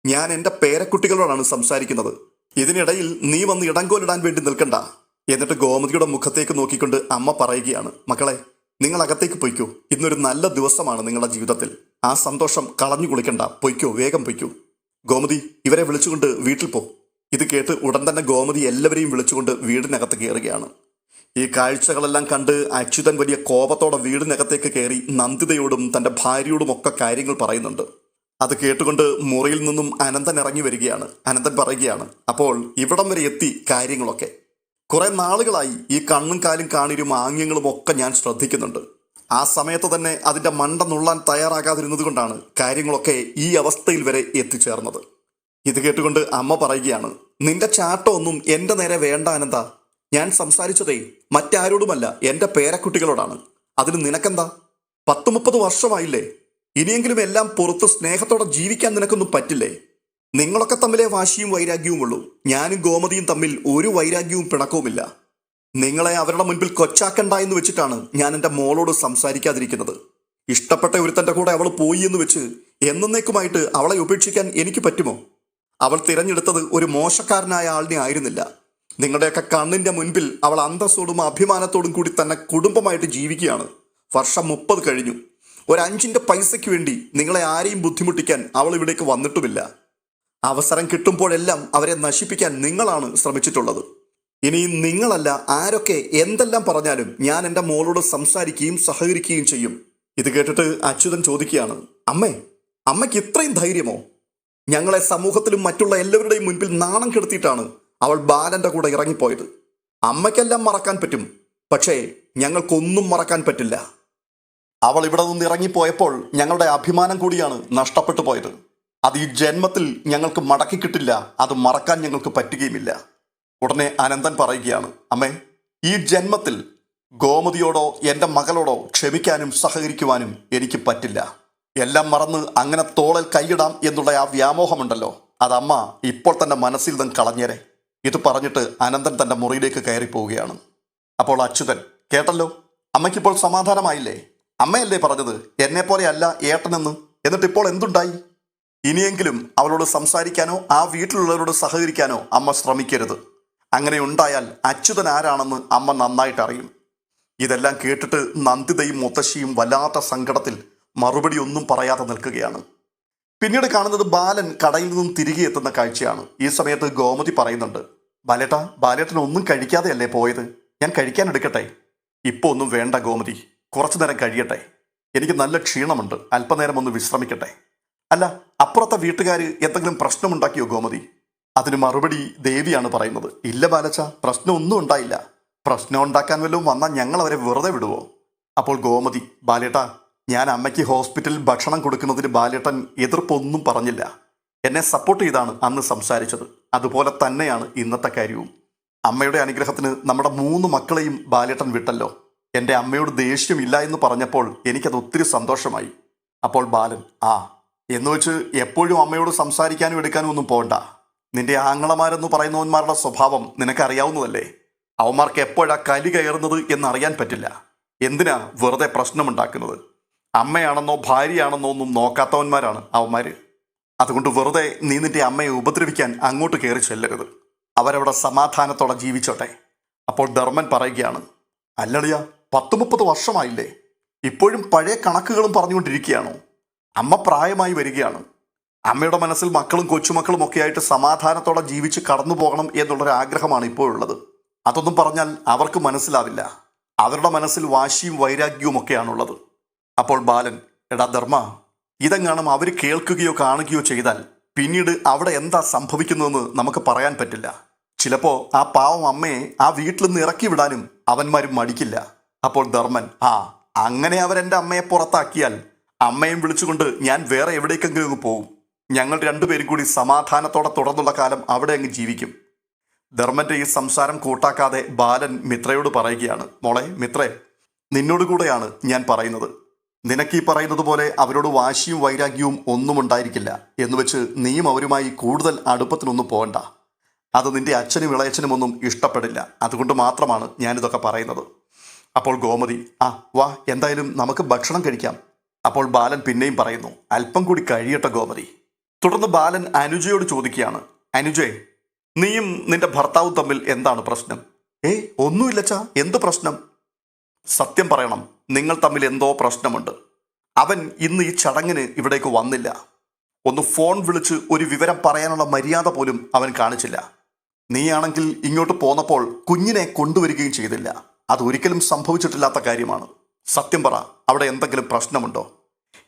ഞാൻ എന്റെ പേരക്കുട്ടികളോടാണ് സംസാരിക്കുന്നത്. ഇതിനിടയിൽ നീ വന്ന് ഇടങ്കോലിടാൻ വേണ്ടി നിൽക്കണ്ട. എന്നിട്ട് ഗോമതിയുടെ മുഖത്തേക്ക് നോക്കിക്കൊണ്ട് അമ്മ പറയുകയാണ് മക്കളെ നിങ്ങൾ അകത്തേക്ക് പൊയ്ക്കോ. ഇന്നൊരു നല്ല ദിവസമാണ് നിങ്ങളുടെ ജീവിതത്തിൽ. ആ സന്തോഷം കളഞ്ഞു കുളിക്കണ്ട. പൊയ്ക്കോ വേഗം പൊയ്ക്കോ. ഗോമതി ഇവരെ വിളിച്ചുകൊണ്ട് വീട്ടിൽ പോ. ഇത് കേട്ട് ഉടൻ തന്നെ ഗോമതി എല്ലാവരെയും വിളിച്ചുകൊണ്ട് വീടിനകത്ത് കയറുകയാണ്. ഈ കാഴ്ചകളെല്ലാം കണ്ട് അച്യുതൻ വലിയ കോപത്തോടെ വീടിനകത്തേക്ക് കയറി നന്ദിതയോടും തന്റെ ഭാര്യയോടും ഒക്കെ കാര്യങ്ങൾ പറയുന്നുണ്ട്. അത് കേട്ടുകൊണ്ട് മുറിയിൽ നിന്നും അനന്തൻ ഇറങ്ങി വരികയാണ്. അനന്തൻ പറയുകയാണ് അപ്പോൾ ഇവിടം വരെ എത്തി കാര്യങ്ങളൊക്കെ. കുറെ നാളുകളായി ഈ കണ്ണും കാലും കാണിരും ആംഗ്യങ്ങളും ഒക്കെ ഞാൻ ശ്രദ്ധിക്കുന്നുണ്ട്. ആ സമയത്ത് തന്നെ അതിന്റെ മണ്ട നുള്ളാൻ തയ്യാറാകാതിരുന്നത് കൊണ്ടാണ് കാര്യങ്ങളൊക്കെ ഈ അവസ്ഥയിൽ വരെ എത്തിച്ചേർന്നത്. ഇത് കേട്ടുകൊണ്ട് അമ്മ പറയുകയാണ് നിന്റെ ചാട്ടമൊന്നും എന്റെ നേരെ വേണ്ട അനന്ത. ഞാൻ സംസാരിച്ചതേ മറ്റാരോടുമല്ല എന്റെ പേരക്കുട്ടികളോടാണ്. അതിന് നിനക്കെന്താ? പത്ത് മുപ്പത് വർഷമായില്ലേ? ഇനിയെങ്കിലും എല്ലാം പുറത്ത് സ്നേഹത്തോടെ ജീവിക്കാൻ നിനക്കൊന്നും പറ്റില്ലേ? നിങ്ങളൊക്കെ തമ്മിലെ വാശിയും വൈരാഗ്യവും വൈരാഗ്യവുമുള്ളൂ ഞാനും ഗോമതിയും തമ്മിൽ ഒരു വൈരാഗ്യവും പിണക്കവുമില്ല. നിങ്ങളെ അവരുടെ മുൻപിൽ കൊച്ചാക്കണ്ട എന്ന് വെച്ചിട്ടാണ് ഞാൻ എന്റെ മോളോട് സംസാരിക്കാതിരിക്കുന്നത്. ഇഷ്ടപ്പെട്ട ഒരുത്തന്റെ കൂടെ അവൾ പോയി എന്ന് വെച്ച് എന്നേക്കുമായിട്ട് അവളെ ഉപേക്ഷിക്കാൻ എനിക്ക് പറ്റുമോ? അവൾ തിരഞ്ഞെടുത്തത് ഒരു മോശക്കാരനായ ആളിനെ ആയിരുന്നില്ല. നിങ്ങളുടെയൊക്കെ കണ്ണിന്റെ മുൻപിൽ അവൾ അന്തസ്സോടും അഭിമാനത്തോടും കൂടി തന്നെ കുടുംബമായിട്ട് ജീവിക്കുകയാണ്. വർഷം മുപ്പത് കഴിഞ്ഞു. ഒരു അഞ്ചിന്റെ പൈസയ്ക്ക് വേണ്ടി നിങ്ങളെ ആരെയും ബുദ്ധിമുട്ടിക്കാൻ അവൾ ഇവിടേക്ക് വന്നിട്ടുമില്ല. അവസരം കിട്ടുമ്പോഴെല്ലാം അവരെ നശിപ്പിക്കാൻ നിങ്ങളാണ് ശ്രമിച്ചിട്ടുള്ളത്. ഇനി നിങ്ങളല്ല ആരൊക്കെ എന്തെല്ലാം പറഞ്ഞാലും ഞാൻ എന്റെ മോളോട് സംസാരിക്കുകയും സഹകരിക്കുകയും ചെയ്യും. ഇത് കേട്ടിട്ട് അച്യുതൻ ചോദിക്കുകയാണ് അമ്മേ അമ്മയ്ക്ക് ഇത്രയും ധൈര്യമോ? ഞങ്ങളെ സമൂഹത്തിലും മറ്റുള്ള എല്ലാവരുടെയും മുൻപിൽ നാണം കെടുത്തിയിട്ടാണ് അവൾ ബാലന്റെ കൂടെ ഇറങ്ങിപ്പോയത്. അമ്മയ്ക്കെല്ലാം മറക്കാൻ പറ്റും പക്ഷേ ഞങ്ങൾക്കൊന്നും മറക്കാൻ പറ്റില്ല. അവൾ ഇവിടെ നിന്ന് ഇറങ്ങിപ്പോയപ്പോൾ ഞങ്ങളുടെ അഭിമാനം കൂടിയാണ് നഷ്ടപ്പെട്ടു പോയത്. അത് ഈ ജന്മത്തിൽ ഞങ്ങൾക്ക് മടക്കി കിട്ടില്ല. അത് മറക്കാൻ ഞങ്ങൾക്ക് പറ്റുകയുമില്ല. ഉടനെ അനന്തൻ പറയുകയാണ് അമ്മേ ഈ ജന്മത്തിൽ ഗോമതിയോടോ എന്റെ മകളോടോ ക്ഷമിക്കാനും സഹകരിക്കുവാനും എനിക്ക് പറ്റില്ല. എല്ലാം മറന്ന് അങ്ങനെ തോളൽ കൈയിടാം എന്നുള്ള ആ വ്യാമോഹമുണ്ടല്ലോ. അതമ്മ ഇപ്പോൾ തന്നെ മനസ്സിൽ നിന്ന് കളഞ്ഞേരെ. ഇത് പറഞ്ഞിട്ട് അനന്തൻ തന്റെ മുറിയിലേക്ക് കയറി പോവുകയാണ്. അപ്പോൾ അച്യുതൻ കേട്ടല്ലോ അമ്മയ്ക്കിപ്പോൾ സമാധാനമായില്ലേ? അമ്മയല്ലേ പറഞ്ഞത്? എന്നെപ്പോലെയല്ല ഏട്ടനെന്ന്. എന്നിട്ട് ഇപ്പോൾ എന്തുണ്ടായി? ഇനിയെങ്കിലും അവളോട് സംസാരിക്കാനോ ആ വീട്ടിലുള്ളവരോട് സഹകരിക്കാനോ അമ്മ ശ്രമിക്കരുത്. അങ്ങനെ ഉണ്ടായാൽ അച്യുതൻ ആരാണെന്ന് അമ്മ നന്നായിട്ട് അറിയും. ഇതെല്ലാം കേട്ടിട്ട് നന്ദിതയും മുത്തശ്ശിയും വല്ലാത്ത സങ്കടത്തിൽ മറുപടി ഒന്നും പറയാതെ നിൽക്കുകയാണ്. പിന്നീട് കാണുന്നത് ബാലൻ കടയിൽ നിന്നും തിരികെ എത്തുന്ന കാഴ്ചയാണ്. ഈ സമയത്ത് ഗോമതി പറയുന്നുണ്ട് ബാലേട്ട ബാലേട്ടൻ ഒന്നും കഴിക്കാതെയല്ലേ പോയത്? ഞാൻ കഴിക്കാൻ എടുക്കട്ടെ? ഇപ്പോൾ ഒന്നും വേണ്ട ഗോമതി. കുറച്ചു നേരം കഴിയട്ടെ. എനിക്ക് നല്ല ക്ഷീണമുണ്ട്. അല്പനേരം ഒന്ന് വിശ്രമിക്കട്ടെ. അല്ല അപ്പുറത്തെ വീട്ടുകാർ എന്തെങ്കിലും പ്രശ്നമുണ്ടാക്കിയോ ഗോമതി? അതിന് മറുപടി ദേവിയാണ് പറയുന്നത്. ഇല്ല ബാലച്ച പ്രശ്നമൊന്നും ഉണ്ടായില്ല. പ്രശ്നം ഉണ്ടാക്കാൻ വല്ലതും വന്നാൽ ഞങ്ങൾ അവരെ വെറുതെ വിടുവോ? അപ്പോൾ ഗോമതി ബാലേട്ട ഞാൻ അമ്മയ്ക്ക് ഹോസ്പിറ്റലിൽ ഭക്ഷണം കൊടുക്കുന്നതിന് ബാലേട്ടൻ എതിർപ്പൊന്നും പറഞ്ഞില്ല. എന്നെ സപ്പോർട്ട് ചെയ്താണ് അന്ന് സംസാരിച്ചത്. അതുപോലെ തന്നെയാണ് ഇന്നത്തെ കാര്യവും. അമ്മയുടെ അനുഗ്രഹത്തിന് നമ്മുടെ മൂന്ന് മക്കളെയും ബാലേട്ടൻ വിട്ടല്ലോ. എന്റെ അമ്മയോട് ദേഷ്യമില്ല എന്ന് പറഞ്ഞപ്പോൾ എനിക്കത് ഒത്തിരി സന്തോഷമായി. അപ്പോൾ ബാലൻ ആ എന്ന് വെച്ച് എപ്പോഴും അമ്മയോട് സംസാരിക്കാനും എടുക്കാനും ഒന്നും പോകണ്ട. നിന്റെ ആങ്ങളമാരെന്ന് പറയുന്നവന്മാരുടെ സ്വഭാവം നിനക്കറിയാവുന്നതല്ലേ? അവന്മാർക്ക് എപ്പോഴാ കലി കയറുന്നത് എന്നറിയാൻ പറ്റില്ല. എന്തിനാ വെറുതെ പ്രശ്നമുണ്ടാക്കുന്നത്? അമ്മയാണെന്നോ ഭാര്യയാണെന്നോ ഒന്നും നോക്കാത്തവന്മാരാണ് അവന്മാര്. അതുകൊണ്ട് വെറുതെ നീ നിന്റെ അമ്മയെ ഉപദ്രവിക്കാൻ അങ്ങോട്ട് കയറി ചെല്ലരുത്. അവരവിടെ സമാധാനത്തോടെ ജീവിച്ചോട്ടെ. അപ്പോൾ ധർമ്മൻ പറയുകയാണ് അല്ലളിയ പത്ത് മുപ്പത് വർഷമായില്ലേ? ഇപ്പോഴും പഴയ കണക്കുകളും പറഞ്ഞുകൊണ്ടിരിക്കുകയാണോ? അമ്മ പ്രായമായി വരികയാണ്. അമ്മയുടെ മനസ്സിൽ മക്കളും കൊച്ചുമക്കളും ഒക്കെ ആയിട്ട് സമാധാനത്തോടെ ജീവിച്ച് കടന്നു പോകണം എന്നുള്ളൊരു ആഗ്രഹമാണ് ഇപ്പോഴുള്ളത്. അതൊന്നും പറഞ്ഞാൽ അവർക്ക് മനസ്സിലാവില്ല. അവരുടെ മനസ്സിൽ വാശിയും വൈരാഗ്യവും ഒക്കെയാണുള്ളത്. അപ്പോൾ ബാലൻ എടാ ധർമ്മ ഇതെങ്ങാനും അവർ കേൾക്കുകയോ കാണുകയോ ചെയ്താൽ പിന്നീട് അവിടെ എന്താ സംഭവിക്കുന്നതെന്ന് നമുക്ക് പറയാൻ പറ്റില്ല. ചിലപ്പോൾ ആ പാവം അമ്മയെ ആ വീട്ടിൽ നിന്ന് ഇറക്കി വിടാനും അവന്മാരും മടിക്കില്ല. അപ്പോൾ ധർമ്മൻ ആ അങ്ങനെ അവരെന്റെ അമ്മയെ പുറത്താക്കിയാൽ അമ്മയും വിളിച്ചുകൊണ്ട് ഞാൻ വേറെ എവിടേക്കെങ്കിലും അങ്ങ് പോകും. ഞങ്ങൾ രണ്ടുപേരും കൂടി സമാധാനത്തോടെ തുടർന്നുള്ള കാലം അവിടെ അങ്ങ് ജീവിക്കും. ധർമ്മന്റെ ഈ സംസാരം കൂട്ടാക്കാതെ ബാലൻ മിത്രയോട് പറയുകയാണ് മോളെ മിത്രേ നിന്നോട് കൂടെയാണ് ഞാൻ പറയുന്നത്. നിനക്ക് ഈ പറയുന്നത് പോലെ അവരോട് വാശിയും വൈരാഗ്യവും ഒന്നും ഉണ്ടായിരിക്കില്ല. എന്ന് വെച്ച് നീയും അവരുമായി കൂടുതൽ അടുപ്പത്തിനൊന്നും പോകണ്ട. അത് നിന്റെ അച്ഛനും ഇളയച്ചനും ഒന്നും ഇഷ്ടപ്പെടില്ല. അതുകൊണ്ട് മാത്രമാണ് ഞാനിതൊക്കെ പറയുന്നത്. അപ്പോൾ ഗോമതി ആ വാ എന്തായാലും നമുക്ക് ഭക്ഷണം കഴിക്കാം. അപ്പോൾ ബാലൻ പിന്നെയും പറയുന്നു അല്പം കൂടി കഴിയട്ടെ ഗോമതി. തുടർന്ന് ബാലൻ അനുജയോട് ചോദിക്കുകയാണ് അനുജയ് നീയും നിന്റെ ഭർത്താവും തമ്മിൽ എന്താണ് പ്രശ്നം? ഏയ് ഒന്നുമില്ലച്ചാ എന്ത് പ്രശ്നം? സത്യം പറയണം നിങ്ങൾ തമ്മിൽ എന്തോ പ്രശ്നമുണ്ട്. അവൻ ഇന്ന് ഈ ചടങ്ങിന് ഇവിടേക്ക് വന്നില്ല. ഒന്ന് ഫോൺ വിളിച്ച് ഒരു വിവരം പറയാനുള്ള മര്യാദ പോലും അവൻ കാണിച്ചില്ല. നീയാണെങ്കിൽ ഇങ്ങോട്ട് പോന്നപ്പോൾ കുഞ്ഞിനെ കൊണ്ടുവരികയും ചെയ്തില്ല. അതൊരിക്കലും സംഭവിച്ചിട്ടില്ലാത്ത കാര്യമാണ്. സത്യം പറ അവിടെ എന്തെങ്കിലും പ്രശ്നമുണ്ടോ?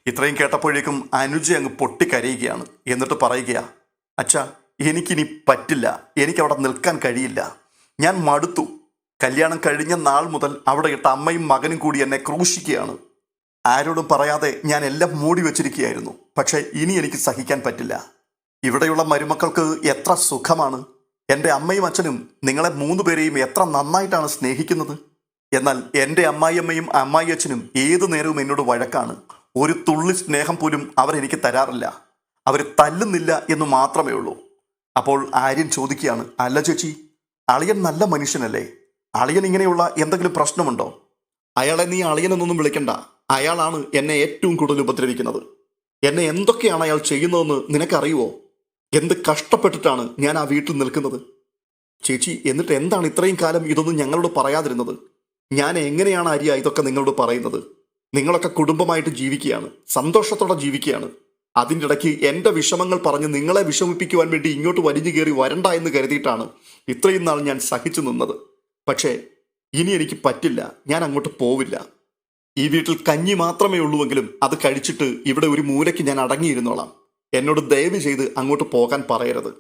ഇത്രയും കേട്ടപ്പോഴേക്കും അനുജ അങ്ങ് പൊട്ടിക്കരയുകയാണ്. എന്നിട്ട് പറയുകയാ അച്ഛാ എനിക്കിനി പറ്റില്ല. എനിക്കവിടെ നിൽക്കാൻ കഴിയില്ല. ഞാൻ മടുത്തു. കല്യാണം കഴിഞ്ഞ നാൾ മുതൽ അവിടെ ഇട്ട അമ്മയും മകനും കൂടി എന്നെ ക്രൂശിക്കുകയാണ്. ആരോടും പറയാതെ ഞാൻ എല്ലാം മൂടി വെച്ചിരിക്കുകയായിരുന്നു. പക്ഷേ ഇനി എനിക്ക് സഹിക്കാൻ പറ്റില്ല. ഇവിടെയുള്ള മരുമക്കൾക്ക് എത്ര സുഖമാണ്. എന്റെ അമ്മയും അച്ഛനും നിങ്ങളെ മൂന്ന് പേരെയും എത്ര നന്നായിട്ടാണ് സ്നേഹിക്കുന്നത്. എന്നാൽ എന്റെ അമ്മായിയമ്മയും അമ്മായി അച്ഛനും ഏതു നേരവും എന്നോട് വഴക്കാണ്. ഒരു തുള്ളി സ്നേഹം പോലും അവരെനിക്ക് തരാറില്ല. അവർ തല്ലുന്നില്ല എന്ന് മാത്രമേ ഉള്ളൂ. അപ്പോൾ ആര്യൻ ചോദിക്കുകയാണ് അല്ല ചേച്ചി അളിയൻ നല്ല മനുഷ്യനല്ലേ? അളിയൻ ഇങ്ങനെയുള്ള എന്തെങ്കിലും പ്രശ്നമുണ്ടോ? അയാളെ നീ അളിയനെന്നൊന്നും വിളിക്കണ്ട. അയാളാണ് എന്നെ ഏറ്റവും കൂടുതൽ ഉപദ്രവിക്കുന്നത്. എന്നെ എന്തൊക്കെയാണ് അയാൾ ചെയ്യുന്നതെന്ന് നിനക്കറിയുവോ? എന്ത് കഷ്ടപ്പെട്ടിട്ടാണ് ഞാൻ ആ വീട്ടിൽ നിൽക്കുന്നത്? ചേച്ചി എന്നിട്ട് എന്താണ് ഇത്രയും കാലം ഇതൊന്നും ഞങ്ങളോട് പറയാതിരുന്നത്? ഞാൻ എങ്ങനെയാണ് അരി ഇതൊക്കെ നിങ്ങളോട് പറയുന്നത്? നിങ്ങളൊക്കെ കുടുംബമായിട്ട് ജീവിക്കുകയാണ് സന്തോഷത്തോടെ ജീവിക്കുകയാണ്. അതിന്റെ ഇടയ്ക്ക് എന്റെ വിഷമങ്ങൾ പറഞ്ഞ് നിങ്ങളെ വിഷമിപ്പിക്കുവാൻ വേണ്ടി ഇങ്ങോട്ട് വലിഞ്ഞു കയറി വരണ്ട എന്ന് കരുതിയിട്ടാണ് ഇത്രയും നാൾ ഞാൻ സഹിച്ചു നിന്നത്. പക്ഷേ ഇനി എനിക്ക് പറ്റില്ല ഞാൻ അങ്ങോട്ട് പോവില്ല. ഈ വീട്ടിൽ കഞ്ഞി മാത്രമേ ഉള്ളൂവെങ്കിലും അത് കഴിച്ചിട്ട് ഇവിടെ ഒരു മൂലയ്ക്ക് ഞാൻ അടങ്ങിയിരുന്നോളാം. എന്നോട് ദയവ് ചെയ്ത് അങ്ങോട്ട് പോകാൻ പറയരുത്.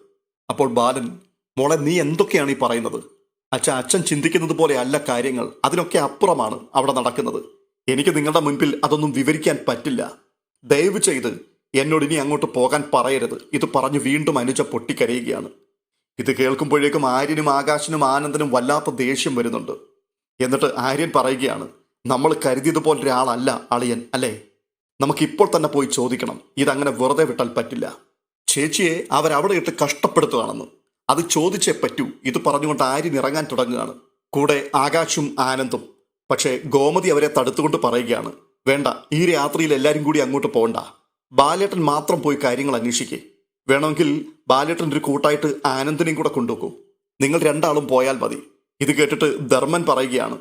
അപ്പോൾ ബാലൻ മോളെ നീ എന്തൊക്കെയാണ് ഈ പറയുന്നത്? അച്ഛ അച്ഛൻ ചിന്തിക്കുന്നത് പോലെയല്ല കാര്യങ്ങൾ. അതിനൊക്കെ അപ്പുറമാണ് അവിടെ നടക്കുന്നത്. എനിക്ക് നിങ്ങളുടെ മുൻപിൽ അതൊന്നും വിവരിക്കാൻ പറ്റില്ല. ദയവ് ചെയ്ത് എന്നോട് ഇനി അങ്ങോട്ട് പോകാൻ പറയരുത്. ഇത് പറഞ്ഞു വീണ്ടും അനുജ പൊട്ടിക്കരയുകയാണ്. ഇത് കേൾക്കുമ്പോഴേക്കും ആര്യനും ആകാശനും ആനന്ദനും വല്ലാത്ത ദേഷ്യം വരുന്നുണ്ട്. എന്നിട്ട് ആര്യൻ പറയുകയാണ് നമ്മൾ കരുതിയതുപോലെ ഒരാളല്ല അളിയൻ അല്ലേ? നമുക്കിപ്പോൾ തന്നെ പോയി ചോദിക്കണം. ഇതങ്ങനെ വെറുതെ വിട്ടാൽ പറ്റില്ല. ചേച്ചിയെ അവരവിടെ ഇട്ട് കഷ്ടപ്പെടുത്തുകയാണെന്ന്. അത് ചോദിച്ചേ പറ്റൂ. ഇത് പറഞ്ഞുകൊണ്ട് ആര്യൻ ഇറങ്ങാൻ തുടങ്ങുകയാണ്. കൂടെ ആകാശും ആനന്ദും. പക്ഷേ ഗോമതി അവരെ തടുത്തുകൊണ്ട് പറയുകയാണ് വേണ്ട ഈ രാത്രിയിൽ എല്ലാവരും കൂടി അങ്ങോട്ട് പോകണ്ട. ബാലേട്ടൻ മാത്രം പോയി കാര്യങ്ങൾ അന്വേഷിക്കേ. വേണമെങ്കിൽ ബാലേട്ടൻ ഒരു കൂട്ടായിട്ട് ആനന്ദിനെയും കൂടെ കൊണ്ടുപോകൂ നിങ്ങൾ രണ്ടാളും പോയാൽ മതി. ഇത് കേട്ടിട്ട് ധർമ്മൻ പറയുകയാണ്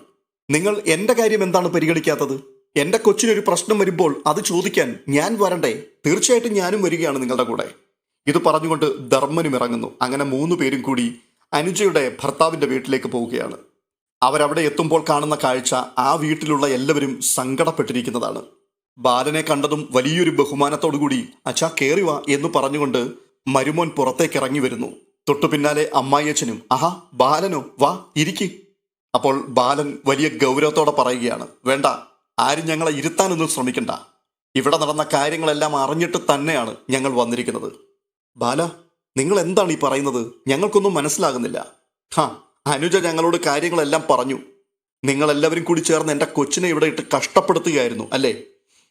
നിങ്ങൾ എന്റെ കാര്യം എന്താണ് പരിഗണിക്കാത്തത്? എന്റെ കൊച്ചിനൊരു പ്രശ്നം വരുമ്പോൾ അത് ചോദിക്കാൻ ഞാൻ വരണ്ടേ? തീർച്ചയായിട്ടും ഞാനും വരികയാണ് നിങ്ങളുടെ കൂടെ. ഇത് പറഞ്ഞുകൊണ്ട് ധർമ്മനും ഇറങ്ങുന്നു. അങ്ങനെ മൂന്ന് പേരും കൂടി അനുജയുടെ ഭർത്താവിന്റെ വീട്ടിലേക്ക് പോവുകയാണ്. അവരവിടെ എത്തുമ്പോൾ കാണുന്ന കാഴ്ച ആ വീട്ടിലുള്ള എല്ലാവരും സങ്കടപ്പെട്ടിരിക്കുന്നതാണ്. ബാലനെ കണ്ടതും വലിയൊരു ബഹുമാനത്തോടുകൂടി അച്ഛാ കയറിവ എന്ന് പറഞ്ഞുകൊണ്ട് മരുമോൻ പുറത്തേക്ക് ഇറങ്ങി വരുന്നു. തൊട്ടു പിന്നാലെ അമ്മായിയച്ഛനും ആഹാ ബാലനോ വാ ഇരിക്കി. അപ്പോൾ ബാലൻ വലിയ ഗൗരവത്തോടെ പറയുകയാണ് വേണ്ട ആരും ഞങ്ങളെ ഇരുത്താനൊന്നും ശ്രമിക്കണ്ട. ഇവിടെ നടന്ന കാര്യങ്ങളെല്ലാം അറിഞ്ഞിട്ട് തന്നെയാണ് ഞങ്ങൾ വന്നിരിക്കുന്നത്. ബാല നിങ്ങൾ എന്താണ് ഈ പറയുന്നത്? ഞങ്ങൾക്കൊന്നും മനസ്സിലാകുന്നില്ല. ഹാ അനുജ ഞങ്ങളോട് കാര്യങ്ങളെല്ലാം പറഞ്ഞു. നിങ്ങളെല്ലാവരും കൂടി ചേർന്ന് എന്റെ കൊച്ചിനെ ഇവിടെ ഇട്ട് കഷ്ടപ്പെടുത്തുകയായിരുന്നു അല്ലേ?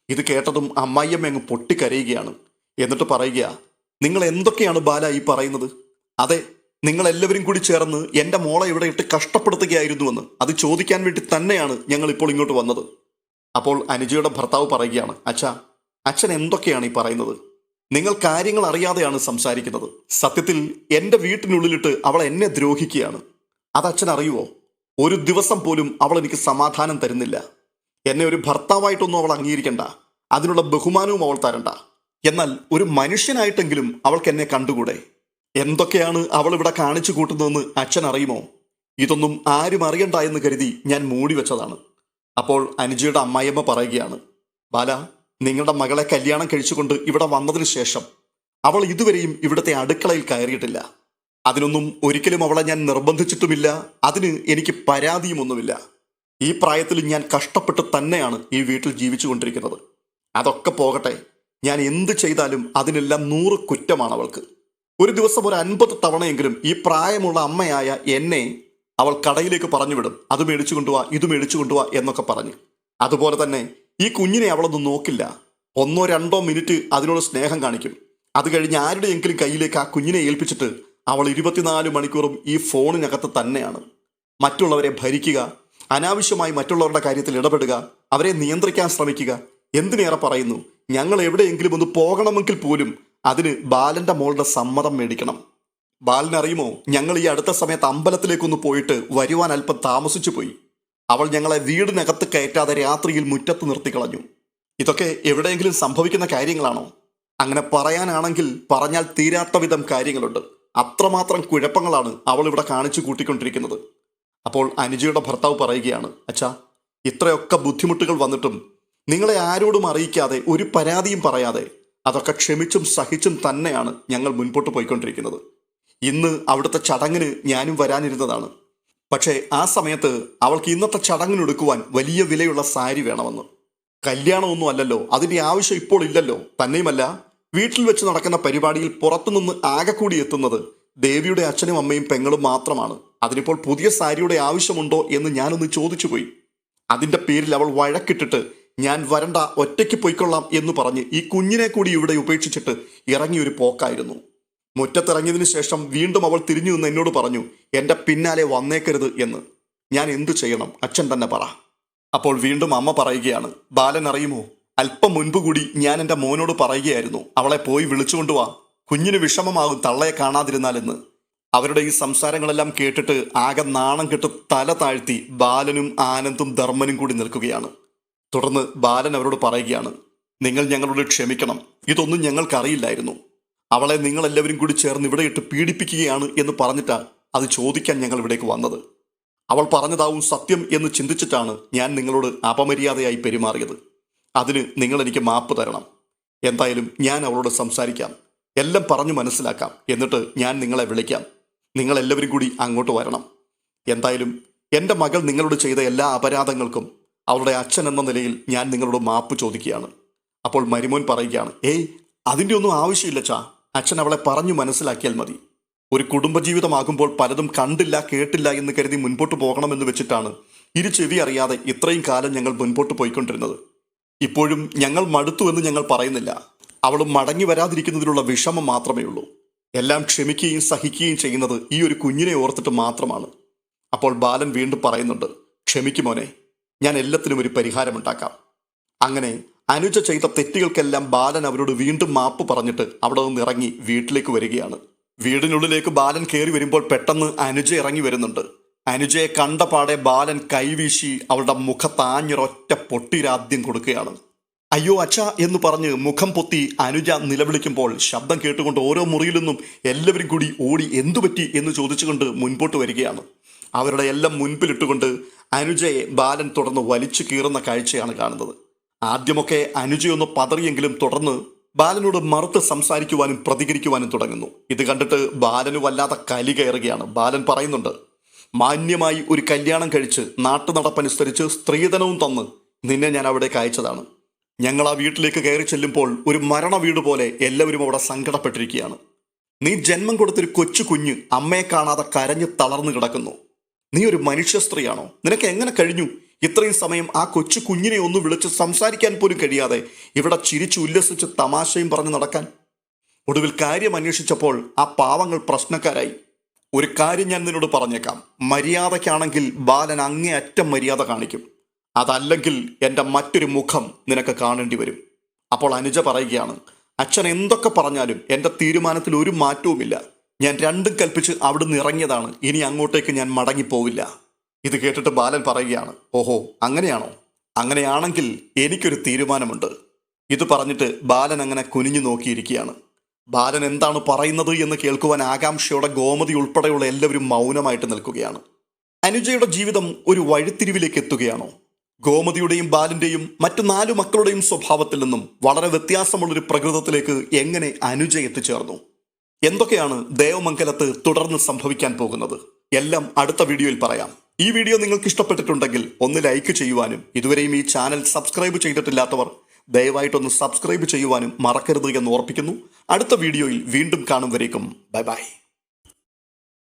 ഇത് കേട്ടതും അമ്മായിയമ്മ അങ്ങ് പൊട്ടിക്കരയുകയാണ്. എന്നിട്ട് പറയുക നിങ്ങൾ എന്തൊക്കെയാണ് ബാല ഈ പറയുന്നത്? അതെ നിങ്ങൾ എല്ലാവരും കൂടി ചേർന്ന് എന്റെ മോളെ ഇവിടെ ഇട്ട് കഷ്ടപ്പെടുത്തുകയായിരുന്നുവെന്ന്. അത് ചോദിക്കാൻ വേണ്ടി തന്നെയാണ് ഞങ്ങൾ ഇപ്പോൾ ഇങ്ങോട്ട് വന്നത്. അപ്പോൾ അനുജയുടെ ഭർത്താവ് പറയുകയാണ് അച്ഛാ അച്ഛൻ എന്തൊക്കെയാണ് ഈ പറയുന്നത്? നിങ്ങൾ കാര്യങ്ങൾ അറിയാതെയാണ് സംസാരിക്കുന്നത്. സത്യത്തിൽ എന്റെ വീട്ടിനുള്ളിലിട്ട് അവൾ എന്നെ ദ്രോഹിക്കുകയാണ്. അത് അച്ഛൻ അറിയുവോ? ഒരു ദിവസം പോലും അവൾ എനിക്ക് സമാധാനം തരുന്നില്ല. എന്നെ ഒരു ഭർത്താവായിട്ടൊന്നും അവൾ അംഗീകരിക്കണ്ട. അതിനുള്ള ബഹുമാനവും അവൾ തരണ്ട. എന്നാൽ ഒരു മനുഷ്യനായിട്ടെങ്കിലും അവൾക്ക് എന്നെ കണ്ടുകൂടെ? എന്തൊക്കെയാണ് അവൾ ഇവിടെ കാണിച്ചു കൂട്ടുന്നതെന്ന് അച്ഛൻ അറിയുമോ? ഇതൊന്നും ആരും അറിയണ്ട എന്ന് കരുതി ഞാൻ മൂടി വെച്ചതാണ്. അപ്പോൾ അനുജയുടെ അമ്മായിയമ്മ പറയുകയാണ് ബാല നിങ്ങളുടെ മകളെ കല്യാണം കഴിച്ചുകൊണ്ട് ഇവിടെ വന്നതിന് ശേഷം അവൾ ഇതുവരെയും ഇവിടുത്തെ അടുക്കളയിൽ കയറിയിട്ടില്ല. അതിനൊന്നും ഒരിക്കലും അവളെ ഞാൻ നിർബന്ധിച്ചിട്ടുമില്ല. അതിന് എനിക്ക് പരാതിയുമൊന്നുമില്ല. ഈ പ്രായത്തിൽ ഞാൻ കഷ്ടപ്പെട്ട് തന്നെയാണ് ഈ വീട്ടിൽ ജീവിച്ചു കൊണ്ടിരിക്കുന്നത് അതൊക്കെ പോകട്ടെ. ഞാൻ എന്ത് ചെയ്താലും അതിനെല്ലാം നൂറ് കുറ്റമാണ് അവൾക്ക്. ഒരു ദിവസം ഒരു അൻപത് തവണയെങ്കിലും ഈ പ്രായമുള്ള അമ്മയായ എന്നെ അവൾ കടയിലേക്ക് പറഞ്ഞു വിടും അത് മേടിച്ചു കൊണ്ടുപോവാ ഇത് മേടിച്ചു കൊണ്ടുപോവാ എന്നൊക്കെ പറഞ്ഞ്. അതുപോലെ തന്നെ ഈ കുഞ്ഞിനെ അവളൊന്നും നോക്കില്ല. ഒന്നോ രണ്ടോ മിനിറ്റ് അതിനോട് സ്നേഹം കാണിക്കും. അത് കഴിഞ്ഞ് ആരുടെയെങ്കിലും കയ്യിലേക്ക് ആ കുഞ്ഞിനെ ഏൽപ്പിച്ചിട്ട് അവൾ ഇരുപത്തിനാല് മണിക്കൂറും ഈ ഫോണിനകത്ത് തന്നെയാണ്. മറ്റുള്ളവരെ ഭരിക്കുക അനാവശ്യമായി മറ്റുള്ളവരുടെ കാര്യത്തിൽ ഇടപെടുക അവരെ നിയന്ത്രിക്കാൻ ശ്രമിക്കുക എന്തിനേറെ പറയുന്നു? ഞങ്ങൾ എവിടെയെങ്കിലും ഒന്ന് പോകണമെങ്കിൽ പോലും അതിന് ബാലന്റെ മോളുടെ സമ്മതം മേടിക്കണം. ബാലൻ അറിയുമോ ഞങ്ങൾ ഈ അടുത്ത സമയത്ത് അമ്പലത്തിലേക്കൊന്ന് പോയിട്ട് വരുവാൻ അല്പം താമസിച്ചു പോയി അവൾ ഞങ്ങളെ വീടിനകത്ത് കയറ്റാതെ രാത്രിയിൽ മുറ്റത്ത് നിർത്തിക്കളഞ്ഞു ഇതൊക്കെ എവിടെയെങ്കിലും സംഭവിക്കുന്ന കാര്യങ്ങളാണോ? അങ്ങനെ പറയാനാണെങ്കിൽ പറഞ്ഞാൽ തീരാത്ത വിധം കാര്യങ്ങളുണ്ട്. അത്രമാത്രം കുഴപ്പങ്ങളാണ് അവൾ ഇവിടെ കാണിച്ചു കൂട്ടിക്കൊണ്ടിരിക്കുന്നത്. അപ്പോൾ അനുജയുടെ ഭർത്താവ് പറയുകയാണ് അച്ഛാ ഇത്രയൊക്കെ ബുദ്ധിമുട്ടുകൾ വന്നിട്ടും നിങ്ങളെ ആരോടും അറിയിക്കാതെ ഒരു പരാതിയും പറയാതെ അതൊക്കെ ക്ഷമിച്ചും സഹിച്ചും തന്നെയാണ് ഞങ്ങൾ മുൻപോട്ട് പോയിക്കൊണ്ടിരിക്കുന്നത്. ഇന്ന് അവിടുത്തെ ചടങ്ങിന് ഞാനും വരാനിരുന്നതാണ്. പക്ഷേ ആ സമയത്ത് അവൾക്ക് ഇന്നത്തെ ചടങ്ങിനൊടുക്കുവാൻ വലിയ വിലയുള്ള സാരി വേണമെന്ന്. കല്യാണമൊന്നും അല്ലല്ലോ അതിന്റെ ആവശ്യം ഇപ്പോൾ ഇല്ലല്ലോ. തന്നെയുമല്ല വീട്ടിൽ വെച്ച് നടക്കുന്ന പരിപാടിയിൽ പുറത്തുനിന്ന് ആകെ കൂടി എത്തുന്നത് ദേവിയുടെ അച്ഛനും അമ്മയും പെങ്ങളും മാത്രമാണ്. അതിനിപ്പോൾ പുതിയ സാരിയുടെ ആവശ്യമുണ്ടോ എന്ന് ഞാനൊന്ന് ചോദിച്ചു പോയി അതിന്റെ പേരിൽ അവൾ വഴക്കിട്ടിട്ട് ഞാൻ വരണ്ട ഒറ്റയ്ക്ക് പോയിക്കൊള്ളാം എന്ന് പറഞ്ഞ് ഈ കുഞ്ഞിനെ കൂടി ഇവിടെ ഉപേക്ഷിച്ചിട്ട് ഇറങ്ങിയൊരു പോക്കായിരുന്നു. മുറ്റത്തിറങ്ങിയതിനു ശേഷം വീണ്ടും അവൾ തിരിഞ്ഞു നിന്ന് എന്നോട് പറഞ്ഞു എന്റെ പിന്നാലെ വന്നേക്കരുത് എന്ന്. ഞാൻ എന്തു ചെയ്യണം? അച്ഛൻ തന്നെ പറ. അപ്പോൾ വീണ്ടും അമ്മ പറയുകയാണ് ബാലൻ അറിയുമോ? അല്പം മുൻപ് കൂടി ഞാൻ എന്റെ മോനോട് പറയുകയായിരുന്നു അവളെ പോയി വിളിച്ചുകൊണ്ടു വാ. കുഞ്ഞിന് വിഷമമാകും തള്ളയെ കാണാതിരുന്നാലെന്ന് അവരുടെ ഈ സംസാരങ്ങളെല്ലാം കേട്ടിട്ട് ആകെ നാണം കെട്ട് തല താഴ്ത്തി ബാലനും ആനന്ദും ധർമ്മനും കൂടി നിൽക്കുകയാണ്. തുടർന്ന് ബാലൻ അവരോട് പറയുകയാണ് നിങ്ങൾ ഞങ്ങളോട് ക്ഷമിക്കണം. ഇതൊന്നും ഞങ്ങൾക്കറിയില്ലായിരുന്നു. അവളെ നിങ്ങളെല്ലാവരും കൂടി ചേർന്ന് ഇവിടെ ഇട്ട് പീഡിപ്പിക്കുകയാണ് എന്ന് പറഞ്ഞിട്ടാ അത് ചോദിക്കാൻ ഞങ്ങൾ ഇവിടേക്ക് വന്നത്. അവൾ പറഞ്ഞതാവും സത്യം എന്ന് ചിന്തിച്ചിട്ടാണ് ഞാൻ നിങ്ങളോട് അപമര്യാദയായി പെരുമാറിയത്. അതിന് നിങ്ങൾ എനിക്ക് മാപ്പ് തരണം. എന്തായാലും ഞാൻ അവളോട് സംസാരിക്കാം. എല്ലാം പറഞ്ഞു മനസ്സിലാക്കാം. എന്നിട്ട് ഞാൻ നിങ്ങളെ വിളിക്കാം. നിങ്ങളെല്ലാവരും കൂടി അങ്ങോട്ട് വരണം. എന്തായാലും എന്റെ മകൾ നിങ്ങളോട് ചെയ്ത എല്ലാ അപരാധങ്ങൾക്കും അവളുടെ അച്ഛൻ എന്ന നിലയിൽ ഞാൻ നിങ്ങളോട് മാപ്പ് ചോദിക്കുകയാണ്. അപ്പോൾ മരിമോൻ പറയുകയാണ് ഏയ് അതിന്റെ ഒന്നും ആവശ്യമില്ല ചാ. അച്ഛൻ അവളെ പറഞ്ഞു മനസ്സിലാക്കിയാൽ മതി. ഒരു കുടുംബജീവിതമാകുമ്പോൾ പലതും കണ്ടില്ല കേട്ടില്ല എന്ന് കരുതി മുൻപോട്ട് പോകണമെന്ന് വെച്ചിട്ടാണ് ഇരു ചെവി അറിയാതെ ഇത്രയും കാലം ഞങ്ങൾ മുൻപോട്ട് പോയിക്കൊണ്ടിരുന്നത്. ഇപ്പോഴും ഞങ്ങൾ മടുത്തു എന്ന് ഞങ്ങൾ പറയുന്നില്ല. അവൾ മടങ്ങി വരാതിരിക്കുന്നതിലുള്ള വിഷമം മാത്രമേ ഉള്ളൂ. എല്ലാം ക്ഷമിക്കുകയും സഹിക്കുകയും ചെയ്യുന്നത് ഈ ഒരു കുഞ്ഞിനെ ഓർത്തിട്ട് മാത്രമാണ്. അപ്പോൾ ബാലൻ വീണ്ടും പറയുന്നുണ്ട് ക്ഷമിക്കുമോനെ ഞാൻ എല്ലാത്തിനും ഒരു പരിഹാരമുണ്ടാക്കാം. അങ്ങനെ അനുജ ചെയ്ത തെറ്റുകൾക്കെല്ലാം ബാലൻ അവരോട് വീണ്ടും മാപ്പ് പറഞ്ഞിട്ട് അവിടെ നിന്ന് ഇറങ്ങി വീട്ടിലേക്ക് വരികയാണ്. വീടിനുള്ളിലേക്ക് ബാലൻ കയറി വരുമ്പോൾ പെട്ടെന്ന് അനുജ ഇറങ്ങി വരുന്നുണ്ട്. അനുജയെ കണ്ട പാടെ ബാലൻ കൈവീശി അവളുടെ മുഖത്താഞ്ഞൊരൊറ്റ പൊട്ടിരാദ്യം കൊടുക്കുകയാണ്. അയ്യോ അച്ഛ എന്ന് പറഞ്ഞ് മുഖം പൊത്തി അനുജ നിലവിളിക്കുമ്പോൾ ശബ്ദം കേട്ടുകൊണ്ട് ഓരോ മുറിയിൽ നിന്നും എല്ലാവരും കൂടി ഓടി എന്തു പറ്റി? എന്ന് ചോദിച്ചുകൊണ്ട് മുൻപോട്ട് വരികയാണ്. അവരുടെ എല്ലാം മുൻപിലിട്ടുകൊണ്ട് അനുജയെ ബാലൻ തുടർന്ന് വലിച്ചു കീറുന്ന കാഴ്ചയാണ് കാണുന്നത്. ആദ്യമൊക്കെ അനുജയൊന്ന് പതറിയെങ്കിലും തുടർന്ന് ബാലനോട് മറുത്ത് സംസാരിക്കുവാനും പ്രതികരിക്കുവാനും തുടങ്ങുന്നു. ഇത് കണ്ടിട്ട് ബാലന് വല്ലാതെ കലി കയറുകയാണ്. ബാലൻ പറയുന്നുണ്ട് മാന്യമായി ഒരു കല്യാണം കഴിച്ച് നാട്ടു നടപ്പനുസരിച്ച് സ്ത്രീധനവും തന്ന് നിന്നെ ഞാൻ അവിടേക്ക് അയച്ചതാണ്. ഞങ്ങൾ ആ വീട്ടിലേക്ക് കയറി ചെല്ലുമ്പോൾ ഒരു മരണ വീട് പോലെ എല്ലാവരും അവിടെ സങ്കടപ്പെട്ടിരിക്കുകയാണ്. നീ ജന്മം കൊടുത്തൊരു കൊച്ചു കുഞ്ഞ് അമ്മയെ കാണാതെ കരഞ്ഞ് തളർന്നു കിടക്കുന്നു. നീ ഒരു മനുഷ്യ സ്ത്രീയാണോ? നിനക്ക് എങ്ങനെ കഴിഞ്ഞു? ഇത്രയും സമയം ആ കൊച്ചു കുഞ്ഞിനെ ഒന്ന് വിളിച്ച് സംസാരിക്കാൻ പോലും കഴിയാതെ ഇവിടെ ചിരിച്ചു ഉല്ലസിച്ച് തമാശയും പറഞ്ഞ് നടക്കാൻ. ഒടുവിൽ കാര്യം അന്വേഷിച്ചപ്പോൾ ആ പാവങ്ങൾ പ്രശ്നക്കാരായി. ഒരു കാര്യം ഞാൻ നിന്നോട് പറഞ്ഞേക്കാം. മര്യാദയ്ക്കാണെങ്കിൽ ബാലൻ അങ്ങേ അറ്റം മര്യാദ കാണിക്കും. അതല്ലെങ്കിൽ എന്റെ മറ്റൊരു മുഖം നിനക്ക് കാണേണ്ടി വരും. അപ്പോൾ അനുജ പറയുകയാണ് അച്ഛൻ എന്തൊക്കെ പറഞ്ഞാലും എന്റെ തീരുമാനത്തിൽ ഒരു മാറ്റവുമില്ല. ഞാൻ രണ്ടും കൽപ്പിച്ച് അവിടുന്ന് ഇറങ്ങിയതാണ്. ഇനി അങ്ങോട്ടേക്ക് ഞാൻ മടങ്ങിപ്പോവില്ല. ഇത് കേട്ടിട്ട് ബാലൻ പറയുകയാണ് ഓഹോ അങ്ങനെയാണോ? അങ്ങനെയാണെങ്കിൽ എനിക്കൊരു തീരുമാനമുണ്ട്. ഇത് പറഞ്ഞിട്ട് ബാലൻ അങ്ങനെ കുനിഞ്ഞു നോക്കിയിരിക്കുകയാണ്. ബാലൻ എന്താണ് പറയുന്നത് എന്ന് കേൾക്കുവാൻ ആകാംക്ഷയോടെ ഗോമതി ഉൾപ്പെടെയുള്ള എല്ലാവരും മൗനമായിട്ട് നിൽക്കുകയാണ്. അനുജയുടെ ജീവിതം ഒരു വഴിത്തിരിവിലേക്ക് എത്തുകയാണോ? ഗോമതിയുടെയും ബാലന്റെയും മറ്റു നാലു മക്കളുടെയും സ്വഭാവത്തിൽ നിന്നും വളരെ വ്യത്യാസമുള്ളൊരു പ്രകൃതത്തിലേക്ക് എങ്ങനെ അനുജ എത്തിച്ചേർന്നു? എന്തൊക്കെയാണ് ദേവമംഗലത്ത് തുടർന്ന് സംഭവിക്കാൻ പോകുന്നത്? എല്ലാം അടുത്ത വീഡിയോയിൽ പറയാം. ഈ വീഡിയോ നിങ്ങൾക്ക് ഇഷ്ടപ്പെട്ടിട്ടുണ്ടെങ്കിൽ ഒന്ന് ലൈക്ക് ചെയ്യുവാനും ഇതുവരെയും ഈ ചാനൽ സബ്സ്ക്രൈബ് ചെയ്തിട്ടില്ലാത്തവർ ദയവായിട്ടൊന്ന് സബ്സ്ക്രൈബ് ചെയ്യുവാനും മറക്കരുത് എന്ന് ഓർപ്പിക്കുന്നു. അടുത്ത വീഡിയോയിൽ വീണ്ടും കാണും വരേക്കും. Bye bye